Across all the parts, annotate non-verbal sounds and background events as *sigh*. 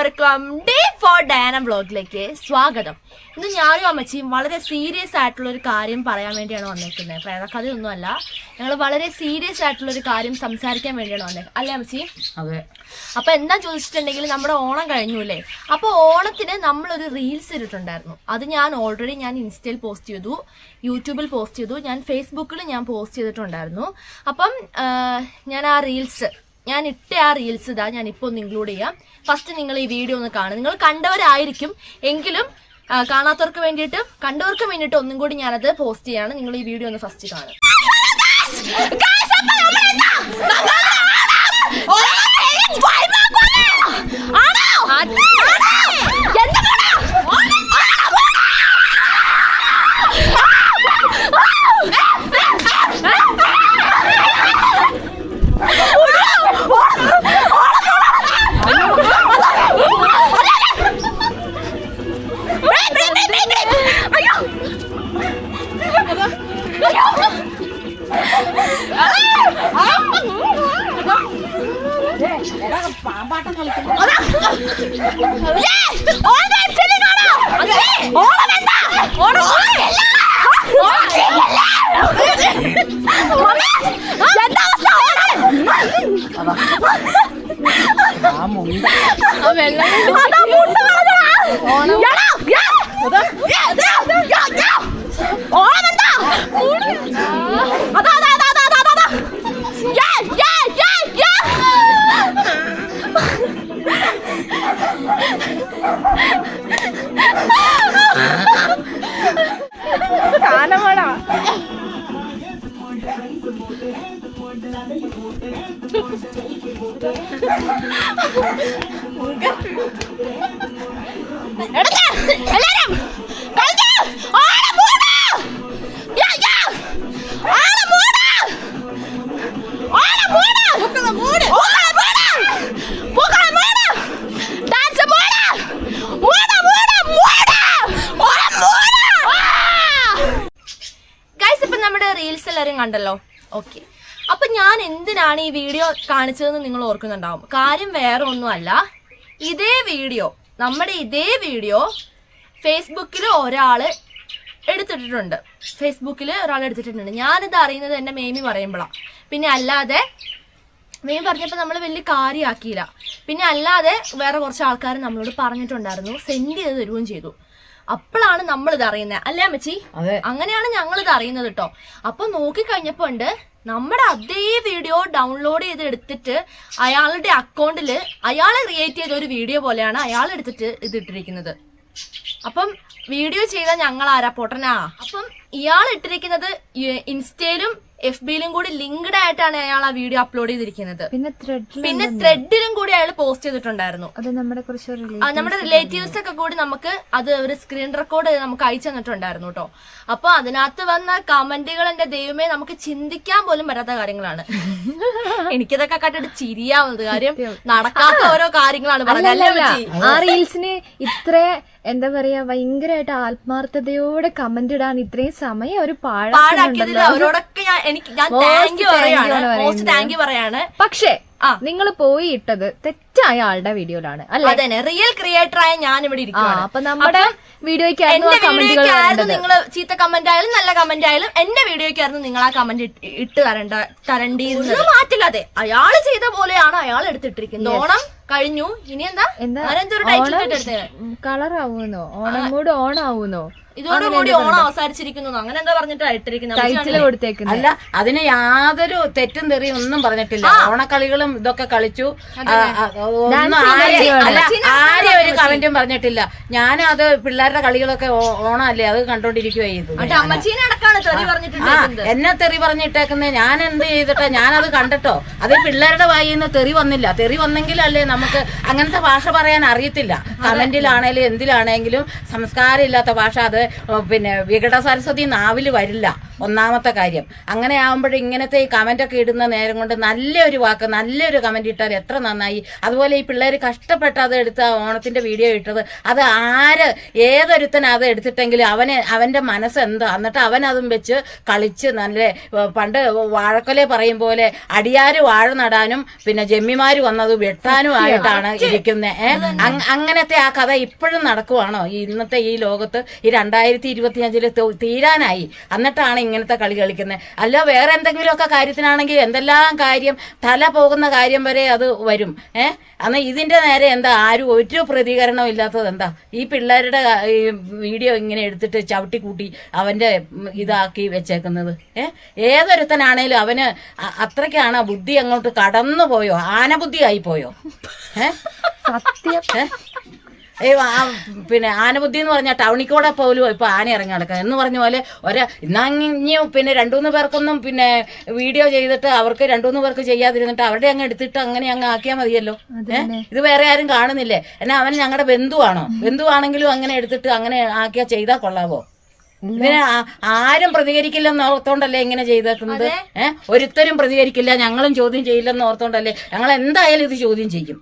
എല്ലാവർക്കും day four Diana ബ്ലോഗിലേക്ക് സ്വാഗതം. ഇന്ന് ഞാനും അമ്മച്ചിയും വളരെ സീരിയസ് ആയിട്ടുള്ള ഒരു കാര്യം പറയാൻ വേണ്ടിയാണ് വന്നേക്കുന്നത്. പ്രേതകഥയൊന്നുമല്ല ഞങ്ങൾ വളരെ സീരിയസ് ആയിട്ടുള്ള ഒരു കാര്യം സംസാരിക്കാൻ വേണ്ടിയാണ് വന്നേക്കുന്നത്. അല്ലേ അമ്മച്ചി? അതെ. അപ്പൊ എന്താ ചോദിച്ചിട്ടുണ്ടെങ്കിൽ നമ്മുടെ ഓണം കഴിഞ്ഞു അല്ലേ? അപ്പൊ ഓണത്തിന് നമ്മളൊരു റീൽസ് ഇട്ടിട്ടുണ്ടായിരുന്നു. അത് ഞാൻ ഓൾറെഡി ഞാൻ ഇൻസ്റ്റയിൽ പോസ്റ്റ് ചെയ്തു. യൂട്യൂബിൽ പോസ്റ്റ് ചെയ്തു. ഞാൻ ഫേസ്ബുക്കിൽ ഞാൻ പോസ്റ്റ് ചെയ്തിട്ടുണ്ടായിരുന്നു. അപ്പം ഞാൻ ആ റീൽസ് ഞാൻ ഇട്ട ആ റീൽസ് ഇതാ ഞാൻ ഇപ്പോൾ ഒന്ന് ഇൻക്ലൂഡ് ചെയ്യാം. ഫസ്റ്റ് നിങ്ങൾ ഈ വീഡിയോ ഒന്ന് കാണുക. നിങ്ങൾ കണ്ടവരായിരിക്കും. എങ്കിലും കാണാത്തവർക്ക് വേണ്ടിയിട്ട് കണ്ടവർക്ക് വേണ്ടിയിട്ട് ഒന്നും കൂടി ഞാനത് പോസ്റ്റ് ചെയ്യാണ്. നിങ്ങൾ ഈ വീഡിയോ ഒന്ന് ഫസ്റ്റ് കാണുക. എല്ലാരും എന്തിനാണ് ഈ വീഡിയോ കാണിച്ചതെന്ന് നിങ്ങൾ ഓർക്കുന്നുണ്ടാവും. കാര്യം വേറെ ഒന്നുമല്ല. ഇതേ വീഡിയോ നമ്മുടെ ഇതേ വീഡിയോ ഫേസ്ബുക്കിൽ ഒരാൾ എടുത്തിട്ടിട്ടുണ്ട്. ഫേസ്ബുക്കിൽ ഒരാൾ എടുത്തിട്ടുണ്ട് ഞാനിത് അറിയുന്നത് എന്റെ മേമി പറയുമ്പോഴാണ് പിന്നെ അല്ലാതെ മെയിൻ പറഞ്ഞപ്പോൾ നമ്മൾ വലിയ കാര്യമാക്കിയില്ല പിന്നെ അല്ലാതെ വേറെ കുറച്ച് ആൾക്കാർ നമ്മളോട് പറഞ്ഞിട്ടുണ്ടായിരുന്നു. സെൻഡ് ചെയ്ത് തരുകയും ചെയ്തു. അപ്പോഴാണ് നമ്മൾ ഇത് അറിയുന്നത് അല്ലേ അമ്മച്ചി? അങ്ങനെയാണ് ഞങ്ങൾ ഇത് അറിയുന്നത് കേട്ടോ അപ്പൊ നോക്കിക്കഴിഞ്ഞപ്പോ ഉണ്ട് നമ്മുടെ അതേ വീഡിയോ ഡൗൺലോഡ് ചെയ്ത് എടുത്തിട്ട് അയാളുടെ അക്കൗണ്ടിൽ അയാൾ ക്രിയേറ്റ് ചെയ്ത ഒരു വീഡിയോ പോലെയാണ് അയാൾ എടുത്തിട്ട് ഇത് ഇട്ടിരിക്കുന്നത് അപ്പം വീഡിയോ ചെയ്ത ഞങ്ങൾ ആരാ പൊട്ടനാ? അപ്പം ഇയാൾ ഇട്ടിരിക്കുന്നത് ഇൻസ്റ്റയിലും എഫ് ബിയിലും കൂടി ലിങ്ക്ഡ് ആയിട്ടാണ് അയാൾ ആ വീഡിയോ അപ്ലോഡ് ചെയ്തിരിക്കുന്നത്. പിന്നെ പിന്നെ ത്രെഡിലും കൂടി അയാൾ പോസ്റ്റ് ചെയ്തിട്ടുണ്ടായിരുന്നു. നമ്മുടെ റിലേറ്റീവ്സ് ഒക്കെ കൂടി നമുക്ക് അത് ഒരു സ്ക്രീൻ റെക്കോർഡ് നമുക്ക് അയച്ചു തന്നിട്ടുണ്ടായിരുന്നു കേട്ടോ അപ്പൊ അതിനകത്ത് വന്ന കമന്റുകൾ എന്റെ ദൈവമേ നമുക്ക് ചിന്തിക്കാൻ പോലും പറ്റാത്ത കാര്യങ്ങളാണ്. *laughs* എനിക്കിതൊക്കെ കണ്ടിട്ട് ചിരിയാവുന്നത് കാര്യം നടക്കാത്ത ഓരോ കാര്യങ്ങളാണ് പറഞ്ഞത്. ആ റീൽസിന് ഇത്ര എന്താ പറയാ ഭയങ്കരമായിട്ട് ആത്മാർത്ഥതയോടെ കമന്റ് ഇടാൻ ഇത്രയും സമയം ഒരു അവരോടൊക്കെ ഞാൻ എനിക്ക് ഞാൻ താങ്ക് യു പറയാണ്. പക്ഷേ. നിങ്ങൾ പോയി ഇട്ടത് തെറ്റായ ആളുടെ വീഡിയോയിലാണ് അല്ലെ? അതന്നെ റിയൽ ക്രിയേറ്റർ ആയ ഞാൻ ഇവിടെ ഇരിക്കുകയാണ് അപ്പൊ നമ്മുടെ വീഡിയോയ്ക്ക് എന്റെ നിങ്ങൾ ചീത്ത കമന്റ് ആയാലും നല്ല കമന്റ് ആയാലും എന്റെ വീഡിയോയ്ക്കായിരുന്നു നിങ്ങൾ ആ കമന്റ് ഇട്ട് തരണ്ട തരണ്ടിയിരുന്നത് മാറ്റില്ലാതെ. അയാൾ ചെയ്ത പോലെയാണ് അയാൾ എടുത്തിട്ടിരിക്കുന്നത്. ഓണം കഴിഞ്ഞു. ഇനി എന്താ? കളർ ആവുന്നോ ഓണം കൂടെ ഓണാവുന്നോ ഇതോടുകൂടി ഓണം അവസാനിച്ചിരിക്കുന്നു. അങ്ങനെ എന്താ പറഞ്ഞിട്ടാ ഇട്ടിരിക്കുന്നത്? ടൈറ്റിൽ കൊടുത്തേക്കുന്നത്. അല്ല അതിന് യാതൊരു തെറ്റും തെറിയും ഒന്നും പറഞ്ഞിട്ടില്ല. ഓണക്കളികളും ഇതൊക്കെ കളിച്ചു. ആ, ആ, ഒന്നും ആരെയും അല്ല ആരെയും ഒരു കമന്റും പറഞ്ഞിട്ടില്ല. ഞാനത് പിള്ളേരുടെ കളികളൊക്കെ ഓണല്ലേ? ഓണമല്ലേ അത് കണ്ടോണ്ടിരിക്കുവായിരുന്നു എന്നെ തെറി പറഞ്ഞിട്ടേക്കുന്നത് ഞാൻ എന്ത് ചെയ്തിട്ടാ? ഞാനത് കണ്ടിട്ടോ? അത് പിള്ളേരുടെ വായിൽ നിന്ന് തെറി വന്നില്ല. തെറി വന്നെങ്കിലല്ലേ നമുക്ക് അങ്ങനത്തെ ഭാഷ പറയാൻ അറിയത്തില്ല. കമന്റിലാണേലും എന്തിലാണെങ്കിലും സംസ്കാരം ഇല്ലാത്ത ഭാഷ അത് പിന്നെ വികട സരസ്വതി നാവിൽ വരില്ല. ഒന്നാമത്തെ കാര്യം. അങ്ങനെ ആകുമ്പോൾ ഇങ്ങനത്തെ ഈ കമന്റ് ഒക്കെ ഇടുന്ന നേരം കൊണ്ട് നല്ലൊരു വാക്ക് നല്ലൊരു കമന്റ് ഇട്ടാൽ എത്ര നന്നായി. അതുപോലെ ഈ പിള്ളേർ കഷ്ടപ്പെട്ട് അത് എടുത്ത് ഓണത്തിന്റെ വീഡിയോ ഇട്ടത്. അത് ആര് ഏതൊരുത്തൻ അത് എടുത്തിട്ടെങ്കിലും അവനെ അവന്റെ മനസ്സ് എന്താ എന്നിട്ട് അവൻ അതും വെച്ച് കളിച്ച് നല്ല പണ്ട് വാഴക്കൊലെ പറയും പോലെ അടിയാര് വാഴ നടാനും പിന്നെ ജമ്മിമാര് വന്നത് വെട്ടാനും ആയിട്ടാണ് ഇരിക്കുന്നത് അങ്ങനത്തെ ആ കഥ ഇപ്പോഴും നടക്കുവാണോ? ഇന്നത്തെ ഈ ലോകത്ത് ഈ രണ്ടായിരത്തി ഇരുപത്തിയഞ്ചിൽ തീരാനായി. എന്നിട്ടാണ് ഇങ്ങനത്തെ കളി കളിക്കുന്നത് അല്ല വേറെ എന്തെങ്കിലുമൊക്കെ കാര്യത്തിനാണെങ്കിൽ എന്തെല്ലാം കാര്യം തല പോകുന്ന കാര്യം വരെ അത് വരും. ഏഹ് അന്ന് ഇതിന്റെ നേരെ എന്താ ആരും ഒരു പ്രതികരണവും ഇല്ലാത്തത് എന്താ? ഈ പിള്ളേരുടെ ഈ വീഡിയോ ഇങ്ങനെ എടുത്തിട്ട് ചവിട്ടി കൂട്ടി അവന്റെ ഇതാക്കി വെച്ചേക്കുന്നത്. ഏഹ് ഏതൊരുത്തനാണേലും അവന് അത്രയ്ക്കാണ് ബുദ്ധി അങ്ങോട്ട് കടന്നു പോയോ ആനബുദ്ധി ആയിപ്പോയോ പോയോ? ഏഹ് സത്യം. പിന്നെ ആനബുദ്ധി എന്ന് പറഞ്ഞാൽ ടൗണിൽ കൂടെ പോലും ഇപ്പൊ ആന ഇറങ്ങി നടക്കുക എന്ന് പറഞ്ഞ പോലെ ഒരേ ഇന്നിഞ്ഞ് പിന്നെ രണ്ടുമൂന്ന് പേർക്കൊന്നും പിന്നെ വീഡിയോ ചെയ്തിട്ട് അവർക്ക് രണ്ടുമൂന്ന് പേർക്ക് ചെയ്യാതിരുന്നിട്ട് അവരുടെ അങ്ങ് എടുത്തിട്ട് അങ്ങനെ അങ്ങ് ആക്കിയാൽ മതിയല്ലോ. ഇത് വേറെ ആരും കാണുന്നില്ലേ? എന്നാ അവൻ ഞങ്ങളുടെ ബന്ധുവാണോ? ബന്ധുവാണെങ്കിലും അങ്ങനെ എടുത്തിട്ട് അങ്ങനെ ആക്കിയാൽ ചെയ്താൽ കൊള്ളാവോ? ആ- ആരും പ്രതികരിക്കില്ലെന്ന് ഓർത്തോണ്ടല്ലേ ഇങ്ങനെ ചെയ്തേക്കുന്നത്? ഏഹ് ഒരുത്തരും പ്രതികരിക്കില്ല ഞങ്ങളും ചോദ്യം ചെയ്യില്ലെന്ന് ഓർത്തോണ്ടല്ലേ? ഞങ്ങൾ എന്തായാലും ഇത് ചോദ്യം ചെയ്യും.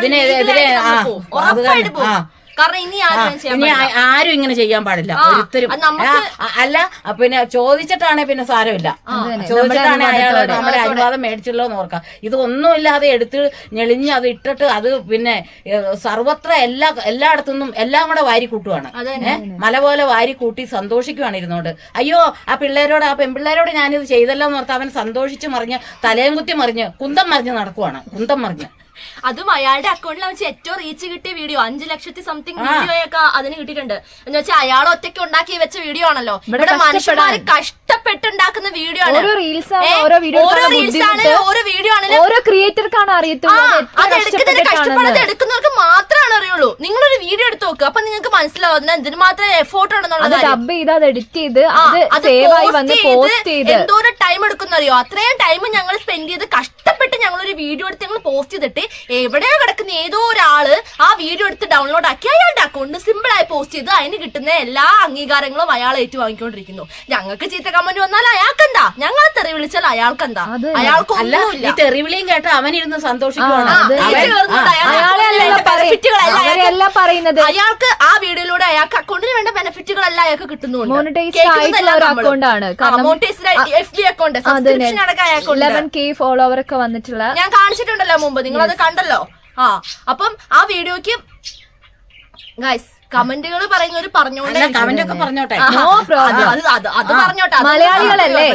ഇതിനെതിരെ ആ, കാരണം ഇനി ആരും ചെയ്യാൻ ഇനി പാടില്ല. ആ- ആരും ഇങ്ങനെ ചെയ്യാൻ പാടില്ല. ഒരിത്തരും. അത് നമുക്ക് ആ, അല്ല പിന്നെ ചോദിച്ചിട്ടാണ് പിന്നെ സാരമില്ല. ചോദിച്ചിട്ടാണ് അയാൾ നമ്മുടെ അനുവാദം മേടിച്ചല്ലോ എന്ന് ഓർക്കാം. ഇത് ഒന്നുമില്ലാതെ എടുത്ത് ഞെളിഞ്ഞ് അത് ഇട്ടിട്ട് അത് പിന്നെ ഏ, സർവത്ര എല്ലാ എല്ലായിടത്തുനിന്നും എല്ലാം കൂടെ വാരി കൂട്ടുവാണ്. ഏ? മല പോലെ വാരി കൂട്ടി സന്തോഷിക്കുവാണ് ഇരുന്നോണ്ട്. അയ്യോ ആ പിള്ളേരോട് ആ പെൺപിള്ളേരോട് ഞാനിത് ചെയ്തല്ലോ എന്ന് ഓർത്ത് അവൻ സന്തോഷിച്ച് മറിഞ്ഞ് തലയും കുത്തി മറിഞ്ഞ് കുന്തം മറിഞ്ഞ് നടക്കുവാണ്. കുന്തം മറിഞ്ഞ്. അതും അയാളുടെ അക്കൗണ്ടിൽ വെച്ച് ഏറ്റവും റീച്ച് കിട്ടിയ വീഡിയോ അഞ്ചു ലക്ഷത്തി സംതിങ് വീഡിയോ ഒക്കെ അതിന് കിട്ടിയിട്ടുണ്ട്. എന്ന് വെച്ചാൽ അയാൾ ഒറ്റയ്ക്ക് ഉണ്ടാക്കി വെച്ച വീഡിയോ ആണല്ലോ. ഇവിടെ മനുഷ്യന്മാര് കഷ്ടപ്പെട്ടുണ്ടാക്കുന്ന വീഡിയോ ആണ്. ഓരോ റീൽസ് ആണ്, ഓരോ വീഡിയോ ഓരോ ആണ് ആണെങ്കിലും ഓരോ വീഡിയോ ആണെങ്കിലും ഓരോ ക്രിയേറ്റർക്കാണ് അറിയത്തുള്ളൂ. അത് എടുക്കുന്നതിന് കഷ്ടപ്പാടത് എടുക്കുന്നവർക്ക് മാത്രമാണ് അറിയുള്ളൂ. നിങ്ങളൊരു വീഡിയോ എടുത്ത് നോക്കുക അപ്പൊ നിങ്ങൾക്ക് മനസ്സിലാവും അതിന് എന്തിനു മാത്രം എഫോർട്ട് ആണെന്നുള്ളത് ഉണ്ടെന്നുള്ള കാര്യം. ഡബ് ചെയ്ത് അത് എഡിറ്റ് ചെയ്ത് അത് സേവ് ആയി വന്ന് പോസ്റ്റ് ചെയ്ത്. എന്തോരം ടൈം എടുക്കുന്നറിയോ? അത്രയും ടൈം ഞങ്ങൾ സ്പെൻഡ് ചെയ്ത് കഷ്ടപ്പെട്ട് ഞങ്ങൾ ഒരു വീഡിയോ എടുത്ത് ഞങ്ങൾ പോസ്റ്റ് ചെയ്തിട്ട് എവിടെയോ കിടക്കുന്ന? ഏതോ ഒരാൾ ആ വീഡിയോ എടുത്ത് ഡൗൺലോഡ് ആക്കി അയാളുടെ അക്കൗണ്ട് സിമ്പിൾ ആയി പോസ്റ്റ് ചെയ്ത് അതിന് കിട്ടുന്ന എല്ലാ അംഗീകാരങ്ങളും അയാൾ ഏറ്റു വാങ്ങിക്കൊണ്ടിരിക്കുന്നു ഞങ്ങൾക്ക് ചീത്ത കമന്റ് വന്നാൽ അയാൾക്കെന്താ? ഞങ്ങൾ തെറി വിളിച്ചാൽ അയാൾക്കെന്താ? എന്താ അയാൾക്ക് അയാൾക്കൊന്നുമില്ല ഈ തെറിവിളിയും കേട്ട് അവൻ- benefitകളെല്ലാം അവരെയല്ല അയാൾക്ക് ആ വീഡിയോയിലൂടെ അയാൾക്ക് അക്കൗണ്ടിന് വേണ്ട ബെനിഫിറ്റുകളെല്ലാം അയാൾക്ക് കിട്ടുന്നുണ്ട്. ആയിട്ട് എഫ് ബി അക്കൗണ്ട് സബ്സ്ക്രിപ്ഷൻ അടക്കം അയാൾക്ക് ഇലവൻ കെ ഫോളോവർ ഒക്കെ വന്നിട്ടുള്ള ഞാൻ കാണിച്ചിട്ടുണ്ടല്ലോ മുമ്പ്. നിങ്ങൾ അത് കണ്ടല്ലോ. ആ അപ്പം ആ വീഡിയോക്ക് ഗൈസ് കമന്റുകൾ പറയുന്നവർ പറഞ്ഞോണ്ടേ അല്ല കമന്റ് ഒക്കെ പറഞ്ഞോട്ടെ. അത് അത് അത് അത് പറഞ്ഞോട്ടെ മലയാളികളല്ലേ?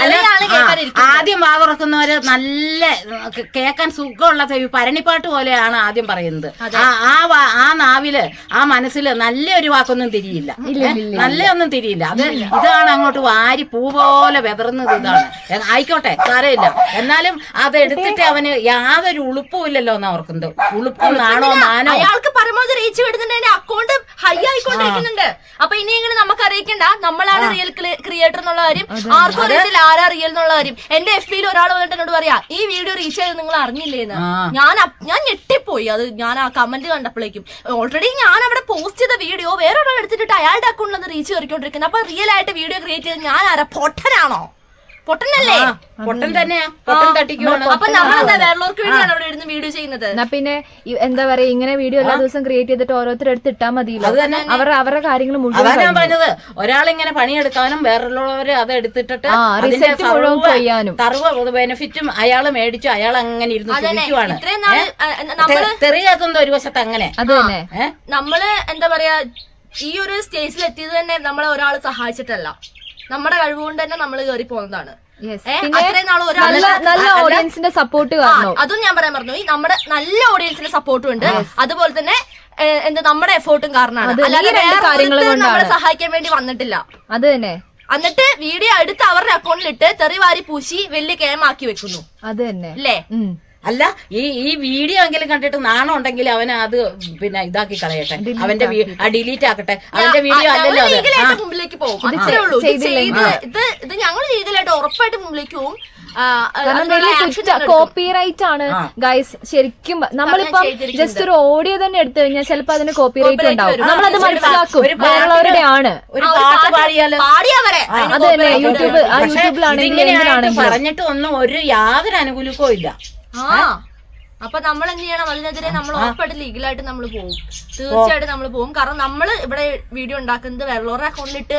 മലയാളികളല്ലേ. ആദ്യം വാവുറക്കുന്നവര് നല്ല കേക്കാൻ കേൾക്കാൻ സുഖമുള്ള ചെവി പരണിപ്പാട്ട് പോലെയാണ് ആദ്യം പറയുന്നത്. ആ ആ നാവിൽ ആ മനസ്സിൽ നല്ലൊരു വാക്കൊന്നും തിരിയില്ല. നല്ല ഒന്നും തിരിയില്ല. അത് ഇതാണ് അങ്ങോട്ട് വാരി പൂ പോലെ വെതറുന്നത് ഇതാണ്. ആയിക്കോട്ടെ സാരമില്ല. എന്നാലും അത് എടുത്തിട്ട് അവന് യാതൊരു ഉളുപ്പും ഇല്ലല്ലോ എന്ന് ഓർക്കുന്നത്. ഉളുപ്പും നാണോ മാനോ? അയാൾക്ക് പരമാവധി റീച്ച് കിട്ടുന്നുണ്ട് അക്കൗണ്ട് ഹൈ ആയിക്കൊണ്ടിരിക്കുന്നുണ്ട്. അപ്പൊ ഇനിയെങ്കിലും നമുക്ക് അറിയിക്കണ്ട. നമ്മളാണ് റിയൽ ക്രിയേറ്റർ എന്നുള്ള കാര്യം. ആർക്കും അറിയത്തില്ല ആരാ റിയൽ എന്നുള്ള കാര്യം. എന്റെ എഫ് ബിയിൽ ഒരാൾ വന്നിട്ട് എന്നോട് പറയാ ഈ വീഡിയോ റീച്ച് ചെയ്ത് നിങ്ങൾ അറിഞ്ഞില്ലേന്ന്. ഞാൻ ഞാൻ ഞെട്ടിപ്പോയി. അത് ഞാൻ ആ കമന്റ് കണ്ടപ്പോഴേക്കും. ഓൾറെഡി ഞാൻ അവിടെ പോസ്റ്റ് ചെയ്ത വീഡിയോ വേറെ ഒരാൾ എടുത്തിട്ട് അയാളുടെ അക്കൗണ്ടിൽ നിന്ന് റീച്ച് കയറിക്കൊണ്ടിരിക്കുന്നത് അപ്പൊ റിയൽ ആയിട്ട് വീഡിയോ ക്രിയേറ്റ് ചെയ്ത് ഞാൻ ആരാ പൊട്ടനാണോ? പൊട്ടനല്ലേ? പൊട്ടൻ തന്നെയാ. പൊട്ടൻ തട്ടിക്കുവാണ്. അപ്പൊ നമ്മളെന്താ വേറെയുള്ളവർക്ക് വേണ്ടിയാണ് അവിടെ ഇരുന്ന് വീഡിയോ ചെയ്യുന്നത്? എന്നാ പിന്നെ ഈ എന്താ പറയാ ഇങ്ങനെ വീഡിയോ എല്ലാ ദിവസം ക്രിയേറ്റ് ചെയ്തിട്ട് ഓരോരുത്തർ എടുത്ത് ഇട്ടാ മതിയല്ലോ. അവർ തന്നെ. അവരുടെ അവരുടെ കാര്യങ്ങൾ മുഴുവൻ അതാ ഞാൻ പറഞ്ഞത്. ഒരാളിങ്ങനെ പണിയെടുക്കാനും വേറെയുള്ളവര് അത് എടുത്തിട്ടിട്ട് ആ, അതിന്റെ result മുഴുവൻ സർവ- കൊയ്യാനും. സർവ ബെനിഫിറ്റും അയാൾ മേടിച്ചു അയാൾ അങ്ങനെ ഇരുന്ന് അതന്നെ. സുഖിക്കുവാണ് ഇത്രയും നാൾ അ- അ- നമ്മൾ തെറി ഒരു വശത്ത് അങ്ങനെ. അത് തന്നെ? നമ്മൾ എന്താ പറയാ ഈ ഒരു സ്റ്റേജിൽ എത്തിയത് തന്നെ നമ്മളെ ഒരാൾ സഹായിച്ചിട്ടല്ല. നമ്മുടെ കഴിവുകൊണ്ട് തന്നെ നമ്മൾ കയറി പോകുന്നതാണ്. നല്ല ഓഡിയൻസിന്റെ സപ്പോർട്ട് അതും ഞാൻ പറയാൻ പറഞ്ഞു ഈ നമ്മുടെ നല്ല ഓഡിയൻസിന്റെ സപ്പോർട്ടും ഉണ്ട്. അതുപോലെ തന്നെ എന്താ നമ്മുടെ എഫോർട്ടും കാരണമാണ്. അല്ലാതെ നമ്മളെ സഹായിക്കാൻ വേണ്ടി വന്നിട്ടില്ല. അത് തന്നെ. എന്നിട്ട് വീഡിയോ എടുത്ത് അവരുടെ അക്കൗണ്ടിലിട്ട് തെറി വാരി പൂശി വലിയ കേമാക്കി വെക്കുന്നു. അത് തന്നെ. അല്ലേ. അല്ല ഈ ഈ വീഡിയോ എങ്കിലും കണ്ടിട്ട് നാണം ഉണ്ടെങ്കിൽ അവൻ അത് പിന്നെ ഇതാക്കി കളയട്ടെ. അവന്റെ ഡിലീറ്റ് ആക്കട്ടെ. അവന്റെ വീഡിയോ അല്ലല്ലോ അത്. മുമ്പിലേക്ക് പോകും അത്രേ ഉള്ളൂ. ഇത് ഇത് ഇത് ഞങ്ങൾ ലീഗലായിട്ട് ഉറപ്പായിട്ട് മുമ്പിലേക്ക് പോകും. കോപ്പിറൈറ്റ് ആണ് ഗൈസ് ശരിക്കും നമ്മളിപ്പം ജസ്റ്റ് ഒരു ഓഡിയോ തന്നെ എടുത്തു കഴിഞ്ഞാൽ ചിലപ്പോ അതിന് കോപ്പിറൈറ്റ് റൈറ്റ് ഉണ്ടാവും. നമ്മളത് മനസ്സിലാക്കും. ഒരു പാട്ടിന് ആണ്. അത് തന്നെ യൂട്യൂബ് യൂട്യൂബിലാണ് പറഞ്ഞിട്ട് ഒന്നും ഒരു യാതൊരു അനുകൂലിക്കോ ഇല്ല. ആ. അപ്പൊ നമ്മൾ എന്ത് ചെയ്യണം? അതിനെതിരെ നമ്മൾ ഉറപ്പായിട്ട് ലീഗലായിട്ട് നമ്മൾ പോകും. തീർച്ചയായിട്ടും നമ്മൾ പോകും. കാരണം നമ്മൾ ഇവിടെ വീഡിയോ ഉണ്ടാക്കുന്നത് വേറൊരു അക്കൗണ്ടിലിട്ട്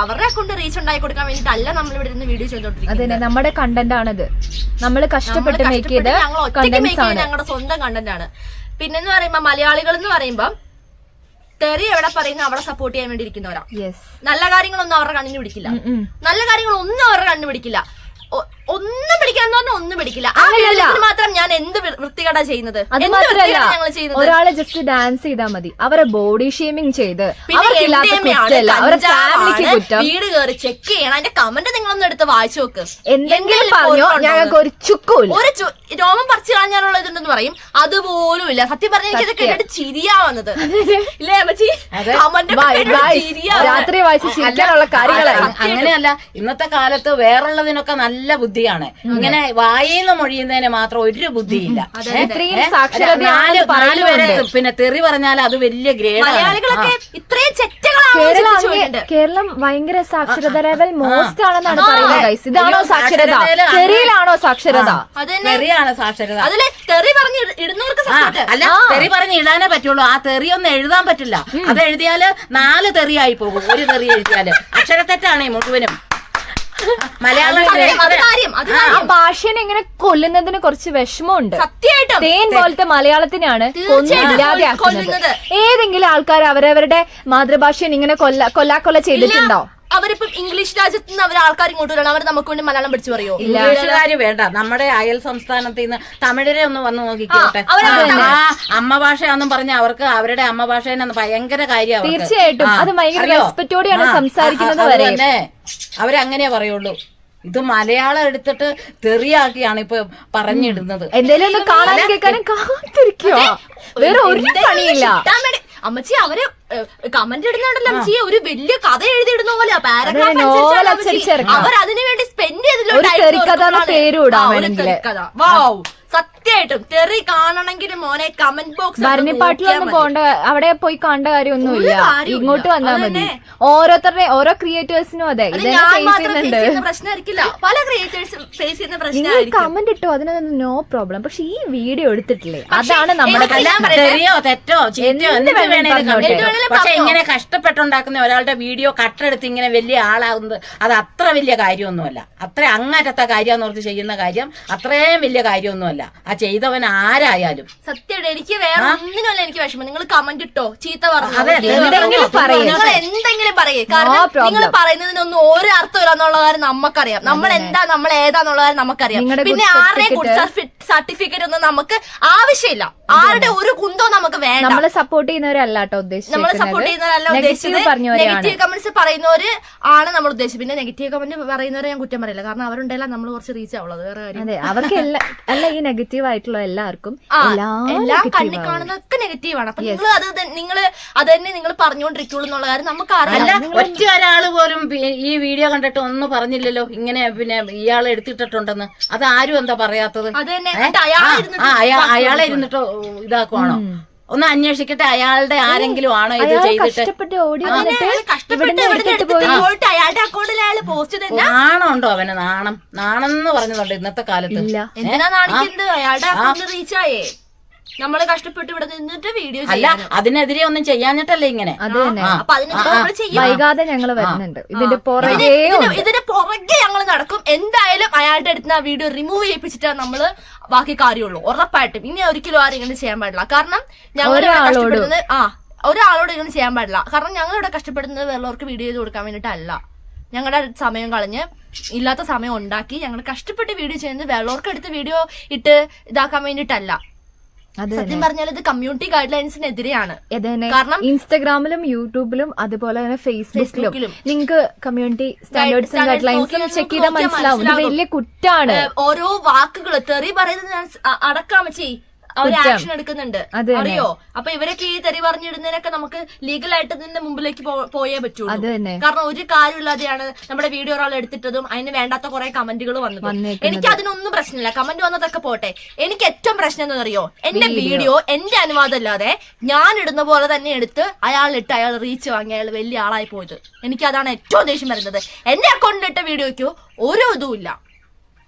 അവരുടെ അക്കൗണ്ട് റീച്ച് ഉണ്ടാക്കി കൊടുക്കാൻ വേണ്ടിട്ടല്ല നമ്മൾ ഇവിടെ നിന്ന് വീഡിയോ അത് ചെയ്തോണ്ടിരിക്കുന്നത് തന്നെ നമ്മുടെ കണ്ടന്റ് ആണത്. നമ്മൾ കഷ്ടപ്പെട്ട് മേക്ക് ചെയ്ത ഞങ്ങൾ ഒറ്റയ്ക്ക് മേക്ക് കണ്ടന്റ്സ് ഞങ്ങളുടെ സ്വന്തം കണ്ടന്റ് ആണ്. പിന്നെന്ന് പറയുമ്പോ മലയാളികൾ എന്ന് പറയുമ്പോ തെറി എവിടെ പറയുന്ന അവിടെ സപ്പോർട്ട് ചെയ്യാൻ വേണ്ടി ഇരിക്കുന്നവരാ. നല്ല കാര്യങ്ങളൊന്നും അവരുടെ കണ്ണിന് പിടിക്കില്ല. നല്ല കാര്യങ്ങളൊന്നും അവരുടെ കണ്ണിന് പിടിക്കില്ല. ഒന്നും പിടിക്കാന്ന് പറഞ്ഞാൽ ഒന്നും പിടിക്കില്ല ആ മാത്രം ഞാൻ എന്ത് വൃത്തികേടാ ചെയ്യുന്നത്? അത് എന്ത് മാത്രല്ല. വൃത്തികേടാ ഞങ്ങൾ ചെയ്യുന്നത്? ഒരാളെ ജസ്റ്റ് ഡാൻസ് ചെയ്താൽ മതി. അവരെ ബോഡി ഷേമിങ് ചെയ്ത്. അവർക്കില്ലാത്ത കുറ്റമല്ല. അവരെ ഫാമിലിക്ക് കുറ്റം. വീട് കയറി ചെക്ക് ചെയ്യണം. അതിന്റെ കമന്റ് നിങ്ങളൊന്ന് എടുത്ത് വായിച്ചു നോക്ക്. എന്തെങ്കിലും പറഞ്ഞോ ഞങ്ങൾക്ക് ഒരു ചുക്കുമില്ല. ഒരു രോമം പറിച്ചു കളഞ്ഞാലുള്ള ഇതുണ്ടെന്ന് പറയും? അതുപോലും ഇല്ല സത്യം പറഞ്ഞ എനിക്ക് കേട്ടിട്ട് ചിരിയാ വന്നത്. ഇല്ലേ അമ്മച്ചി. രാത്രി വായിച്ച് ചിരിക്കാനുള്ള അങ്ങനെയല്ല. ഇന്നത്തെ കാലത്ത് വേറുള്ളതിനൊക്കെ നല്ല ബുദ്ധിയാണ്. ഇങ്ങനെ വായിന്ന് മൊഴിയുന്നതിന് മാത്രം ഒരു ബുദ്ധിയില്ല. നാല് നാല് പേരെ. പിന്നെ തെറി പറഞ്ഞാൽ അത് വലിയ ഗ്രേഡാണ്. ഇത്രയും കേരളം ഭയങ്കര സാക്ഷരത ലെവൽ മോസ്റ്റ് ആണെന്നാണ് പറയുന്നത് ഗൈസ് ഇതാണോ സാക്ഷരത? തെറിയിലാണോ സാക്ഷരത? തെറിയാണ് സാക്ഷരത. അതിൽ തെറി പറഞ്ഞ് ഇട- ഇടുന്നവർക്ക് സപ്പോർട്ട് അല്ല തെറി പറഞ്ഞ് ഇടാനേ പറ്റുള്ളൂ. ആ തെറി ഒന്നും എഴുതാൻ പറ്റില്ല. അത് എഴുതിയാൽ നാല് തെറിയായി പോകും. ഒരു തെറി എഴുതിയാൽ. അക്ഷരത്തെറ്റാണേ ഈ മുഴുവനും. ആ ഭാഷനെ ഇങ്ങനെ കൊല്ലുന്നതിന് കുറച്ച് വിഷമമുണ്ട്. സത്യമായിട്ടും. തേൻ പോലത്തെ മലയാളത്തിനാണ്. ഏതെങ്കിലും ആൾക്കാർ അവരവരുടെ മാതൃഭാഷയെ ഇങ്ങനെ കൊല്ല കൊല്ലാക്കൊല്ല ചെയ്തിട്ടുണ്ടോ? അവരിപ്പം ഇംഗ്ലീഷ് രാജ്യത്ത് നിന്ന് അവർ ആൾക്കാർ ഇങ്ങോട്ട് വരണം. അവർ നമുക്ക് വേണ്ടി മലയാളം പഠിച്ചു പറയോ? ഇംഗ്ലീഷുകാര് വേണ്ട. നമ്മുടെ അയൽ സംസ്ഥാനത്ത് നിന്ന് തമിഴരെ ഒന്ന് വന്ന് നോക്കിക്കോട്ടെ അമ്മ ഭാഷയാന്നും പറഞ്ഞ അവർക്ക് അവരുടെ അമ്മ ഭാഷേനെ ഭയങ്കര കാര്യമാണ് തീർച്ചയായിട്ടും. അത് ഭയങ്കര സംസാരിക്കുന്നത് വരെ. അവരങ്ങനെയാ പറയുള്ളൂ. ഇത് മലയാളം എടുത്തിട്ട് തെറിയാക്കിയാണ് ഇപ്പൊ പറഞ്ഞിടുന്നത്. എന്തെങ്കിലും ഒന്ന് കാണാൻ കേൾക്കാനും കാത്തിരിക്കോ വേറെ ഒരു പണിയില്ല. അമ്മച്ചി അവർ കമന്റ് ഇടുന്നുണ്ടല്ലോ അമ്മച്ചി. ഒരു വലിയ കഥ എഴുതിയിടുന്ന പോലെ പാരഗ്രാഫ്. അവർ അതിനു വേണ്ടി സ്പെൻഡ് time തെറിക്കഥ സത്യമായിട്ടും തെറി കാണണമെങ്കിൽ മോനെ കമന്റ് ബോക്സ് ഭരണിപ്പാട്ടിലൊന്നും പോണ്ട അവിടെ പോയി കണ്ട കാര്യമൊന്നുമില്ല. ഇങ്ങോട്ട് വന്നാൽ മതി. ഓരോരുത്തരുടെ ഓരോ ക്രിയേറ്റേഴ്സിനും അതെ. പ്രശ്നമായിരിക്കില്ല. പല ക്രിയേറ്റേഴ്സും ഫേസ് ചെയ്യുന്ന നിങ്ങൾ കമന്റ് ഇട്ടോ? അതിനൊന്നും നോ പ്രോബ്ലം പക്ഷെ ഈ വീഡിയോ എടുത്തിട്ടില്ലേ? അതാണ് നമ്മുടെ തെറിയോ തെറ്റോ പക്ഷെ ഇങ്ങനെ കഷ്ടപ്പെട്ടുണ്ടാക്കുന്ന ഒരാളുടെ വീഡിയോ കട്ടെടുത്ത് ഇങ്ങനെ വലിയ ആളാകുന്നത് അത് അത്ര വലിയ കാര്യമൊന്നുമല്ല. അത്ര അങ്ങറ്റത്തെ കാര്യം ഓർത്ത് ചെയ്യുന്ന കാര്യം അത്രയും വലിയ കാര്യമൊന്നുമല്ല. ആ ചെയ്തവൻ ആരായാലും. സത്യം എനിക്ക് വേറെ ഒന്നിനല്ല എനിക്ക് വിഷമം. നിങ്ങൾ കമന്റ് ഇട്ടോ? ചീത്ത പറഞ്ഞു? എന്തെങ്കിലും പറയ്. നിങ്ങൾ എന്തെങ്കിലും പറയേ. കാരണം നിങ്ങൾ പറയുന്നതിനൊന്നും ഒരു അർത്ഥം എന്നുള്ള കാര്യം നമുക്കറിയാം നമ്മൾ എന്താ നമ്മൾ ഏതാന്നുള്ള കാര്യം നമുക്കറിയാം പിന്നെ ആരുടെയും ഗുഡ് സർട്ടിഫിക്കറ്റ് ഒന്നും നമുക്ക് ആവശ്യമില്ല. ആരുടെ ഒരു കുന്തോ നമുക്ക് വേണം നമ്മളെ സപ്പോർട്ട് ചെയ്യുന്നവരല്ല കേട്ടോ നമ്മൾ സപ്പോർട്ട് ചെയ്യുന്നവരല്ല ഉദ്ദേശിച്ചത്. നെഗറ്റീവ് കമന്റ്സ് പറയുന്നവര് ആണ് നമ്മൾ ഉദ്ദേശിച്ചത്. പിന്നെ നെഗറ്റീവ് കമന്റ് പറയുന്നവരെ ഞാൻ കുറ്റം പറയില്ല. കാരണം അവരുണ്ടെല്ലാം നമ്മൾ കുറച്ച് റീച്ച് ആവുള്ളത്. വേറെ കാര്യം. അതെ അവർക്ക് അല്ല ഈ നെഗറ്റീവ് ആയിട്ടുള്ള എല്ലാവർക്കും എല്ലാം എല്ലാം negative കണ്ണി കാണുന്നതൊക്കെ നെഗറ്റീവ് ആണ് അപ്പൊ നിങ്ങൾ അത് നിങ്ങൾ അത് തന്നെ നിങ്ങൾ പറഞ്ഞുകൊണ്ടിരിക്കുള്ളൂ എന്നുള്ള കാര്യം നമുക്ക് അല്ല അറിയാം ഒറ്റ ഒരാൾ പോലും ഈ വീഡിയോ കണ്ടിട്ട് ഒന്നും പറഞ്ഞില്ലല്ലോ. ഇങ്ങനെ പിന്നെ ഇയാളെ എടുത്തിട്ടിട്ടുണ്ടെന്ന്. അത് ആരും എന്താ പറയാത്തത്? അത് തന്നെ അയാളെ. ഇരുന്നിട്ട് ഇതാക്കുവാണോ? ഒന്ന് അന്വേഷിക്കട്ടെ അയാളുടെ ആരെങ്കിലും ആണോ ഇത് ചെയ്തിട്ട്? കഷ്ടപ്പെട്ട് ഓടി കഷ്ടപ്പെട്ട് ഇവിടുന്ന് പോയിട്ട് അയാളുടെ അക്കൗണ്ടിൽ അയാൾ പോസ്റ്റ് തന്നെ നാണമുണ്ടോ അവന്? നാണം. നാണം എന്ന് പറഞ്ഞതുണ്ട് ഇന്നത്തെ കാലത്ത്. എന്തിനാ കാണിക്കുന്നത് അയാളുടെ അക്കൗണ്ടിൽ റീച്ച് ആയേ നമ്മൾ കഷ്ടപ്പെട്ട് ഇവിടെ നിന്നിട്ട് വീഡിയോ അല്ല അതിനെതിരെ ഒന്നും ചെയ്യാഞ്ഞിട്ടല്ലേ ഇങ്ങനെ? അത് തന്നെ. അപ്പൊ അതിന് നമ്മൾ ചെയ്യും വൈകാതെ ഞങ്ങൾ വരുന്നുണ്ട്. ഇതിന്റെ ഇതിന് പുറകെ ഇതിന് ഇതിന് പുറകെ ഞങ്ങൾ നടക്കും. എന്തായാലും അയാളുടെ അടുത്ത് ആ വീഡിയോ റിമൂവ് ചെയ്യിപ്പിച്ചിട്ടാ നമ്മൾ ബാക്കി കാര്യമുള്ളൂ. ഉറപ്പായിട്ടും. ഇനി ഒരിക്കലും ആരും ഇങ്ങനെ ചെയ്യാൻ പാടില്ല. കാരണം ഞങ്ങൾ കഷ്ടപ്പെടുന്നത് ആ ഒരാളോട് ഇങ്ങനെ ചെയ്യാൻ പാടില്ല. കാരണം ഞങ്ങൾ ഇവിടെ കഷ്ടപ്പെടുന്നത് വേറെവർക്ക് വീഡിയോ ചെയ്ത് കൊടുക്കാൻ വേണ്ടിട്ടല്ല ഞങ്ങളുടെ സമയം കളഞ്ഞ് ഇല്ലാത്ത സമയം ഉണ്ടാക്കി ഞങ്ങൾ കഷ്ടപ്പെട്ട് വീഡിയോ ചെയ്യുന്നത് വേറെവർക്ക് എടുത്ത് വീഡിയോ ഇട്ട് ഇതാക്കാൻ വേണ്ടിയിട്ടല്ല. സത്യം പറഞ്ഞാൽ ഇത് കമ്മ്യൂണിറ്റി ഗൈഡ് ലൈൻസിനെതിരെയാണ് കാരണം- ഇൻസ്റ്റാഗ്രാമിലും യൂട്യൂബിലും അതുപോലെ തന്നെ ഫേസ്ബുക്കിലും. നിങ്ങൾക്ക് കമ്മ്യൂണിറ്റി സ്റ്റാൻഡേർഡ്സും ഗൈഡ് ലൈൻസും ചെക്ക് ചെയ്താൽ മനസ്സിലാവും. വലിയ കുറ്റാണ്. ഓരോ വാക്കുകൾ തെറി പറയുന്നത് ഞാൻ അടക്കാം അവർ ആക്ഷൻ എടുക്കുന്നുണ്ട്. അറിയോ? അപ്പൊ ഇവരൊക്കെ ഈ തെറി പറഞ്ഞിടുന്നതിനൊക്കെ നമുക്ക് ലീഗലായിട്ട് ഇതിന്റെ മുമ്പിലേക്ക് പോയേ പറ്റുള്ളൂ. കാരണം ഒരു കാര്യമില്ലാതെയാണ് നമ്മുടെ വീഡിയോ ഒരാൾ എടുത്തിട്ടതും അതിന് വേണ്ടാത്ത കുറെ കമന്റുകൾ വന്നത്. എനിക്ക് അതിനൊന്നും പ്രശ്നമില്ല. കമന്റ് വന്നതൊക്കെ പോട്ടെ. എനിക്ക് ഏറ്റവും പ്രശ്നം അറിയോ എന്റെ വീഡിയോ. എന്റെ അനുവാദം അല്ലാതെ ഞാൻ ഇടുന്ന പോലെ തന്നെ എടുത്ത് ഇട്ട് അയാൾ റീച്ച് വാങ്ങി അയാൾ വലിയ ആളായി പോയത്. എനിക്ക് അതാണ് ഏറ്റവും ദേഷ്യം വരുന്നത്. എന്റെ അക്കൗണ്ടിലിട്ട വീഡിയോയ്ക്ക് ഒരു ഇതും ഇല്ല.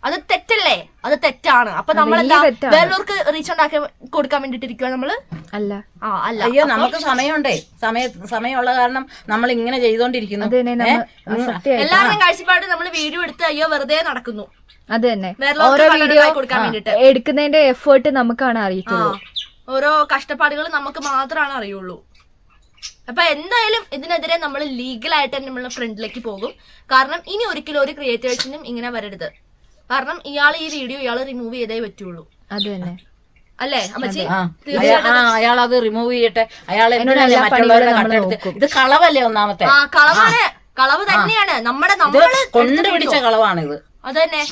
അത് തെറ്റല്ലേ? അത് തെറ്റാണ്. അപ്പൊ തെറ്റാണ്. വേറൊരു റീച്ച് ഉണ്ടാക്കി കൊടുക്കാൻ വേണ്ടിട്ടിരിക്കുക നമ്മൾ? അല്ല. ആ അല്ല. അയ്യോ നമുക്ക് സമയമുണ്ടേ. സമയ സമയമുള്ള കാരണം നമ്മൾ ഇങ്ങനെ ചെയ്തോണ്ടിരിക്കുന്നു എല്ലാവരും എല്ലാവരുടെയും കാഴ്ചപ്പാട് നമ്മൾ വീഡിയോ എടുത്ത് അയ്യോ വെറുതെ നടക്കുന്നു. അത് തന്നെ. ഓരോ വീഡിയോ കൊടുക്കാൻ വേണ്ടിട്ട് എടുക്കുന്നതിന്റെ എഫേർട്ട് നമുക്കാണ് അറിയിക്കുന്നത് ഓരോ കഷ്ടപ്പാടുകൾ നമുക്ക് മാത്രമാണ് അറിയുള്ളൂ. അപ്പൊ എന്തായാലും ഇതിനെതിരെ നമ്മൾ ലീഗലായിട്ട് തന്നെ നമ്മൾ ഫ്രണ്ടിലേക്ക് പോകും. കാരണം ഇനി ഒരിക്കലും ഒരു ക്രിയേറ്റേഴ്സിനും ഇങ്ങനെ വരരുത്. കാരണം ഇയാൾ ഈ വീഡിയോ ഇയാൾ റിമൂവ് ചെയ്തേ പറ്റുള്ളൂ. അത് തന്നെ. അല്ലേ? അമ്മച്ചി? അയാൾ അത് റിമൂവ് ചെയ്യട്ടെ. അയാൾ മറ്റുള്ളവരുടെ ഇത് കളവല്ലേ ഒന്നാമത്തെ? ആ കളവാണ്. കളവ് തന്നെയാണ്. നമ്മുടെ കൊണ്ടുപിടിച്ച നമ്മൾ കൊണ്ടുപിടിച്ച കളവാണിത്. അത് തന്നെ.